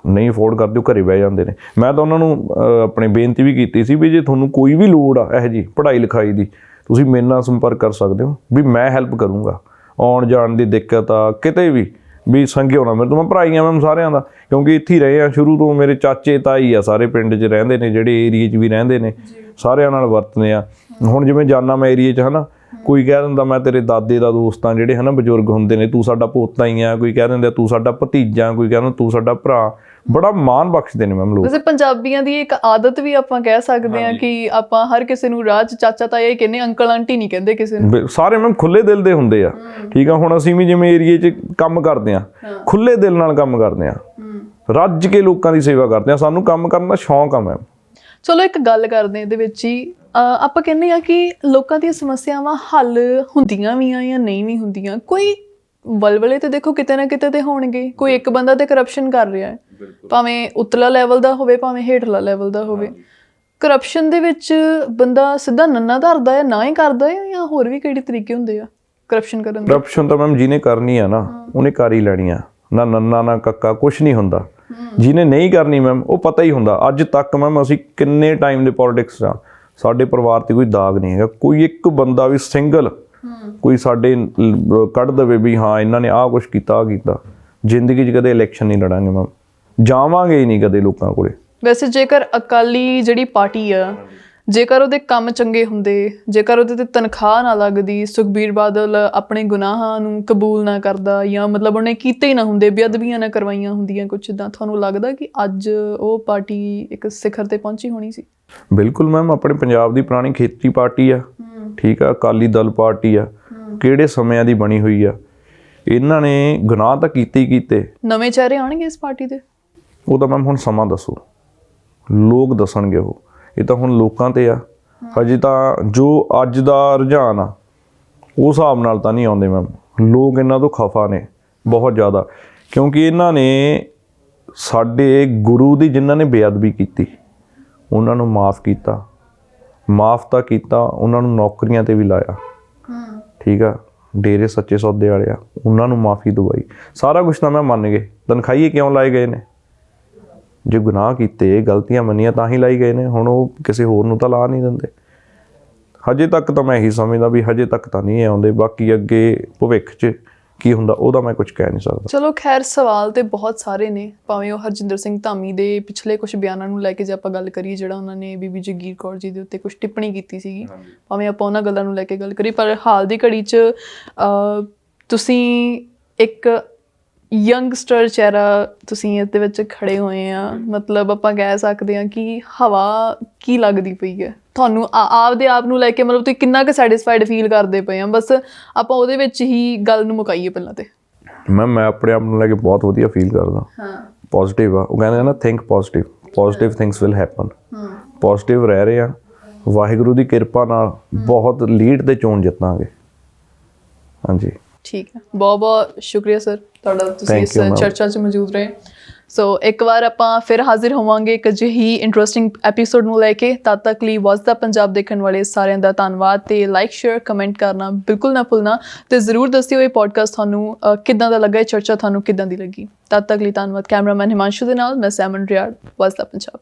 ਨਹੀਂ ਅਫੋਰਡ ਕਰਦੇ ਉਹ ਘਰੇ ਬਹਿ ਜਾਂਦੇ ਨੇ। ਮੈਂ ਤਾਂ ਉਹਨਾਂ ਨੂੰ ਆਪਣੇ ਬੇਨਤੀ ਵੀ ਕੀਤੀ ਸੀ ਵੀ ਜੇ ਤੁਹਾਨੂੰ ਕੋਈ ਵੀ ਲੋੜ ਆ ਇਹ ਜੀ ਪੜ੍ਹਾਈ ਲਿਖਾਈ ਦੀ ਤੁਸੀਂ ਮੇਰੇ ਨਾਲ ਸੰਪਰਕ ਕਰ ਸਕਦੇ ਹੋ ਵੀ ਮੈਂ ਹੈਲਪ ਕਰੂੰਗਾ। ਆਉਣ ਜਾਣ ਦੀ ਦਿੱਕਤ ਆ ਕਿਤੇ ਵੀ। ਵੀ ਸੰਗਿਓ ਨਾ ਮੇਰੇ ਤੋਂ ਮੈਂ ਭਰਾਈਆਂ ਮੈਂ ਸਾਰਿਆਂ ਦਾ ਕਿਉਂਕਿ ਇੱਥੇ ਹੀ ਰਹੇ ਆ। ਸ਼ੁਰੂ ਤੋਂ ਮੇਰੇ ਚਾਚੇ ਤਾਈ ਆ ਸਾਰੇ ਪਿੰਡ 'ਚ ਰਹਿੰਦੇ ਨੇ ਜਿਹੜੇ ਏਰੀਏ 'ਚ ਵੀ ਰਹਿੰਦੇ ਨੇ ਸਾਰਿਆਂ ਨਾਲ ਵਰਤਦੇ ਆ। ਹੁਣ ਜਿਵੇਂ ਜਾਨਾ ਮੈਂ ਏਰੀਏ 'ਚ ਹਨਾ ਕੋਈ ਕਹਿ ਦਿੰਦਾ ਮੈਂ ਤੇਰੇ ਦਾਦੇ ਦਾ ਦੋਸਤ ਆ ਜਿਹੜੇ ਹਨਾ ਬਜ਼ੁਰਗ ਹੁੰਦੇ ਨੇ ਤੂੰ ਸਾਡਾ ਪੋਤਾ ਹੀ ਆ। ਕੋਈ ਕਹਿ ਦਿੰਦਾ ਤੂੰ ਸਾਡਾ ਭਤੀਜਾ ਕੋਈ ਕਹਿੰਦਾ ਤੂੰ ਸਾਡਾ ਭਰਾ। ਬੜਾ ਮਾਣ ਬਖਸ਼ਦੇ ਨੇ ਮੈਮ ਲੋਕ। ਵੈਸੇ ਪੰਜਾਬੀਆਂ ਦੀ ਇੱਕ ਆਦਤ ਵੀ ਆਪਾਂ ਕਹਿ ਸਕਦੇ ਹਾਂ ਕਿ ਆਪਾਂ ਹਰ ਕਿਸੇ ਨੂੰ ਰਾਜ ਚਾਚਾ ਤਾਇਆ ਹੀ ਕਹਿੰਦੇ ਅੰਕਲ ਆਂਟੀ ਨਹੀਂ ਕਹਿੰਦੇ ਕਿਸੇ ਨੂੰ। ਸਾਰੇ ਮੈਮ ਖੁੱਲੇ ਦਿਲ ਦੇ ਹੁੰਦੇ ਆ। ਠੀਕ ਆ ਹੁਣ ਅਸੀਂ ਵੀ ਜਿਵੇਂ ਏਰੀਏ 'ਚ ਕੰਮ ਕਰਦੇ ਆ ਖੁੱਲੇ ਦਿਲ ਨਾਲ ਕੰਮ ਕਰਦੇ ਆ। ਰੱਜ ਕੇ ਲੋਕਾਂ ਦੀ ਸੇਵਾ ਕਰਦੇ ਆ। ਸਾਨੂੰ ਕੰਮ ਕਰਨ ਦਾ ਸ਼ੌਂਕ ਆ ਮੈਮ। ਚਲੋ ਇੱਕ ਗੱਲ ਕਰਦੇ ਇਹਦੇ ਵਿੱਚ ਹੀ। ਆਪਾਂ ਕਹਿੰਦੇ ਆ ਕਿ ਲੋਕਾਂ ਦੀਆਂ ਸਮੱਸਿਆਵਾਂ ਹੱਲ ਹੁੰਦੀਆਂ ਵੀ ਆ ਜਾਂ ਨਹੀਂ ਵੀ ਹੁੰਦੀਆਂ। ਕੋਈ ਵਲਵਲੇ ਤੇ ਦੇਖੋ ਕਿਤੇ ਨਾ ਕਿਤੇ ਤੇ ਹੋਣਗੇ। ਕੋਈ ਇੱਕ ਬੰਦਾ ਤੇ ਕਰਪਸ਼ਨ ਕਰ ਰਿਹਾ ਹੈ। ਭਾਵੇਂ ਉਤਲਾ ਲੈਵਲ ਦਾ ਹੋਵੇ ਭਾਵੇਂ ਹੇਠਲਾ ਲੈਵਲ ਦਾ ਹੋਵੇ। ਕਰਪਸ਼ਨ ਦੇ ਵਿੱਚ ਬੰਦਾ ਸਿੱਧਾ ਨੰਨਾ ਧਰਦਾ ਹੈ ਨਾ ਹੀ ਕਰਦਾ ਹੈ ਜਾਂ ਹੋਰ ਵੀ ਕਿਹੜੇ ਤਰੀਕੇ ਹੁੰਦੇ ਆ ਕਰਪਸ਼ਨ ਕਰਨ ਦੇ? ਕਰਪਸ਼ਨ ਤਾਂ ਮੈਮ ਜਿਹਨੇ ਕਰਨੀ ਆ ਨਾ ਉਹਨੇ ਕਰ ਹੀ ਲੈਣੀ ਆ। ਨਾ ਨੰਨਾ ਨਾ ਕੱਕਾ ਕੁਝ ਨਹੀਂ ਹੁੰਦਾ। ਜਿਹਨੇ ਨਹੀਂ ਕਰਨੀ ਮੈਮ ਉਹ ਪਤਾ ਹੀ ਹੁੰਦਾ। ਅੱਜ ਤੱਕ ਮੈਮ ਅਸੀਂ ਕਿੰਨੇ ਟਾਈਮ ਦੇ ਪੋਲਿਟਿਕਸ ਆ। ਸਾਡੇ ਪਰਿਵਾਰ ਤੇ ਕੋਈ ਦਾਗ ਨਹੀਂ ਹੈਗਾ। ਕੋਈ ਇੱਕ ਬੰਦਾ ਵੀ ਸਿੰਗਲ ਕੋਈ ਸਾਡੇ ਕੱਢ ਦਵੇ ਵੀ ਹਾਂ, ਇਹਨਾਂ ਨੇ ਆਹ ਕੁਝ ਕੀਤਾ, ਆਹ ਕੀਤਾ। ਜ਼ਿੰਦਗੀ 'ਚ ਕਦੇ ਇਲੈਕਸ਼ਨ ਨਹੀਂ ਲੜਾਂਗੇ ਮੈਮ ਜਾਵਾਂਗੇ ਹੀ ਨਹੀਂ ਕਦੇ ਲੋਕਾਂ ਕੋਲੇ। ਵੈਸੇ ਜੇਕਰ ਅਕਾਲੀ ਜਿਹੜੀ ਪਾਰਟੀ ਆ ਜੇਕਰ ਉਹਦੇ ਕੰਮ ਚੰਗੇ ਹੁੰਦੇ ਜੇਕਰ ਉਹਦੇ ਤੇ ਤਨਖਾਹ ਨਾ ਲੱਗਦੀ ਸੁਖਬੀਰ ਬਾਦਲ ਆਪਣੇ ਗੁਨਾਹਾਂ ਨੂੰ ਕਬੂਲ ਨਾ ਕਰਦਾ ਜਾਂ ਮਤਲਬ ਉਹਨੇ ਕੀਤੇ ਹੀ ਨਾ ਹੁੰਦੇ ਬੇਅਦਬੀਆਂ ਨਾ ਕਰਵਾਈਆਂ ਹੁੰਦੀਆਂ ਕੁਛ ਇਦਾਂ ਤੁਹਾਨੂੰ ਲੱਗਦਾ ਕਿ ਅੱਜ ਉਹ ਪਾਰਟੀ ਇੱਕ ਸਿਖਰ ਤੇ ਪਹੁੰਚੀ ਹੋਣੀ ਸੀ? ਬਿਲਕੁਲ ਮੈਮ ਆਪਣੇ ਪੰਜਾਬ ਦੀ ਪੁਰਾਣੀ ਖੇਤਰੀ ਪਾਰਟੀ ਆ। ਠੀਕ ਆ ਅਕਾਲੀ ਦਲ ਪਾਰਟੀ ਆ। ਕਿਹੜੇ ਸਮਿਆਂ ਦੀ ਬਣੀ ਹੋਈ ਆ। ਇਹਨਾਂ ਨੇ ਗੁਨਾਹ ਤਾਂ ਕੀਤੇ ਹੀ ਕੀਤੇ। ਨਵੇਂ ਚਿਹਰੇ ਆਣਗੇ ਇਸ ਪਾਰਟੀ ਦੇ? ਉਹ ਤਾਂ ਮੈਮ ਹੁਣ ਸਮਾਂ ਦੱਸੋ। ਲੋਕ ਦੱਸਣਗੇ ਉਹ। ਇਹ ਤਾਂ ਹੁਣ ਲੋਕਾਂ ਤੇ ਆ। ਹਜੇ ਤਾਂ ਜੋ ਅੱਜ ਦਾ ਰੁਝਾਨ ਆ ਉਸ ਹਿਸਾਬ ਨਾਲ ਤਾਂ ਨਹੀਂ ਆਉਂਦੇ ਮੈਮ। ਲੋਕ ਇਹਨਾਂ ਤੋਂ ਖਫਾ ਨੇ, ਬਹੁਤ ਜ਼ਿਆਦਾ। ਕਿਉਂਕਿ ਇਹਨਾਂ ਨੇ ਸਾਡੇ ਗੁਰੂ ਦੀ ਜਿਨ੍ਹਾਂ ਨੇ ਬੇਅਦਬੀ ਕੀਤੀ, ਉਹਨਾਂ ਨੂੰ ਮਾਫ ਕੀਤਾ। ਮਾਫ ਤਾਂ ਕੀਤਾ, ਉਹਨਾਂ ਨੂੰ ਨੌਕਰੀਆਂ ਤੇ ਵੀ ਲਾਇਆ। ਠੀਕ ਆ, ਡੇਰੇ ਸੱਚੇ ਸੌਦੇ ਵਾਲੇ ਆ, ਉਹਨਾਂ ਨੂੰ ਮਾਫੀ ਦਵਾਈ। ਸਾਰਾ ਕੁਝ ਤਾਂ ਮੈਂ ਮੰਨ ਗਏ। ਤਨਖਾਹੀਏ ਕਿਉਂ ਲਾਏ ਗਏ ਨੇ? ਜੇ ਗੁਨਾਹ ਕੀਤੇ ਗਲਤੀਆਂ ਮੰਨੀਆਂ ਤਾਂ ਹੀ ਲਾਈ ਗਏ ਨੇ। ਹੁਣ ਉਹ ਕਿਸੇ ਹੋਰ ਨੂੰ ਤਾਂ ਲਾ ਨਹੀਂ ਦਿੰਦੇ। ਹਜੇ ਤੱਕ ਤਾਂ ਮੈਂ ਇਹੀ ਸਮਝਦਾ ਵੀ ਹਜੇ ਤੱਕ ਤਾਂ ਨਹੀਂ ਆਉਂਦੇ। ਬਾਕੀ ਅੱਗੇ ਭਵਿੱਖ 'ਚ ਕੀ ਹੁੰਦਾ ਉਹਦਾ ਮੈਂ ਕੁਝ ਕਹਿ ਨਹੀਂ ਸਕਦਾ। ਚਲੋ ਖੈਰ ਸਵਾਲ ਤੇ ਬਹੁਤ ਸਾਰੇ ਨੇ। ਭਾਵੇਂ ਉਹ ਹਰਜਿੰਦਰ ਸਿੰਘ ਧਾਮੀ ਦੇ ਪਿਛਲੇ ਕੁਝ ਬਿਆਨਾਂ ਨੂੰ ਲੈ ਕੇ ਜੇ ਆਪਾਂ ਗੱਲ ਕਰੀਏ ਜਿਹੜਾ ਉਹਨਾਂ ਨੇ ਬੀਬੀ ਜਗੀਰ ਕੌਰ ਜੀ ਦੇ ਉੱਤੇ ਕੁਝ ਟਿੱਪਣੀ ਕੀਤੀ ਸੀਗੀ। ਭਾਵੇਂ ਆਪਾਂ ਉਹਨਾਂ ਗੱਲਾਂ ਨੂੰ ਲੈ ਕੇ ਗੱਲ ਕਰੀ ਪਰ ਹਾਲ ਦੀ ਘੜੀ 'ਚ ਅਹ, ਤੁਸੀਂ ਇੱਕ ਯੰਗਸਟਰ ਚਿਹਰਾ ਤੁਸੀਂ ਇਸ ਦੇ ਵਿੱਚ ਖੜੇ ਹੋਏ ਆ। ਮਤਲਬ ਆਪਾਂ ਕਹਿ ਸਕਦੇ ਆ ਕਿ ਹਵਾ ਕੀ ਲੱਗਦੀ ਪਈ ਹੈ? ਤੁਹਾਨੂੰ ਆਪਦੇ ਆਪ ਨੂੰ ਲੈ ਕੇ ਮਤਲਬ ਤੁਸੀਂ ਕਿੰਨਾ ਕੁ ਸੈਟੀਸਫਾਈਡ ਫੀਲ ਕਰਦੇ ਪਏ ਆ? ਬਸ ਆਪਾਂ ਉਹਦੇ ਵਿੱਚ ਹੀ ਗੱਲ ਨੂੰ ਮੁਕਾਈਏ ਪਹਿਲਾਂ ਤੇ। ਮੈਂ ਮੈਂ ਆਪਣੇ ਆਪ ਨੂੰ ਲੈ ਕੇ ਬਹੁਤ ਵਧੀਆ ਫੀਲ ਕਰਦਾ। ਹਾਂ। ਪੋਜ਼ਿਟਿਵ ਆ। ਉਹ ਕਹਿੰਦੇ ਆ ਨਾ think positive positive things will happen ਹਾਂ। ਪੋਜ਼ਿਟਿਵ ਰਹਿ ਰਹੇ ਆ। ਵਾਹਿਗੁਰੂ ਦੀ ਕਿਰਪਾ ਨਾਲ ਬਹੁਤ ਲੀਡ ਤੇ ਚੋਣ ਜਿੱਤਾਂਗੇ। ਹਾਂਜੀ। ਠੀਕ ਹੈ। ਬਹੁਤ ਬਹੁਤ ਸ਼ੁਕਰੀਆ ਸਰ ਤੁਹਾਡਾ ਤੁਸੀਂ ਇਸ. ਚਰਚਾ 'ਚ ਮੌਜੂਦ ਰਹੇ। ਸੋ ਇੱਕ ਵਾਰ ਆਪਾਂ ਫਿਰ ਹਾਜ਼ਰ ਹੋਵਾਂਗੇ ਇੱਕ ਅਜਿਹੀ ਇੰਟਰਸਟਿੰਗ ਐਪੀਸੋਡ ਨੂੰ ਲੈ ਕੇ। ਤਦ ਤੱਕ ਲਈ ਵਾਚ ਦਾ ਪੰਜਾਬ ਦੇਖਣ ਵਾਲੇ ਸਾਰਿਆਂ ਦਾ ਧੰਨਵਾਦ ਤੇ ਲਾਈਕ ਸ਼ੇਅਰ ਕਮੈਂਟ ਕਰਨਾ ਬਿਲਕੁਲ ਨਾ ਭੁੱਲਣਾ ਤੇ ਜ਼ਰੂਰ ਦੱਸਿਓ ਇਹ ਪੋਡਕਾਸਟ ਤੁਹਾਨੂੰ ਕਿੱਦਾਂ ਦਾ ਲੱਗਾ ਇਹ ਚਰਚਾ ਤੁਹਾਨੂੰ ਕਿੱਦਾਂ ਦੀ ਲੱਗੀ। ਤਦ ਤੱਕ ਲਈ ਧੰਨਵਾਦ ਕੈਮਰਾਮੈਨ ਹਿਮਾਂਸ਼ੂ ਦੇ ਨਾਲ ਮੈਂ ਸੈਮਨ ਰਿਆੜ ਵਾਚ ਦਾ ਪੰਜਾਬ।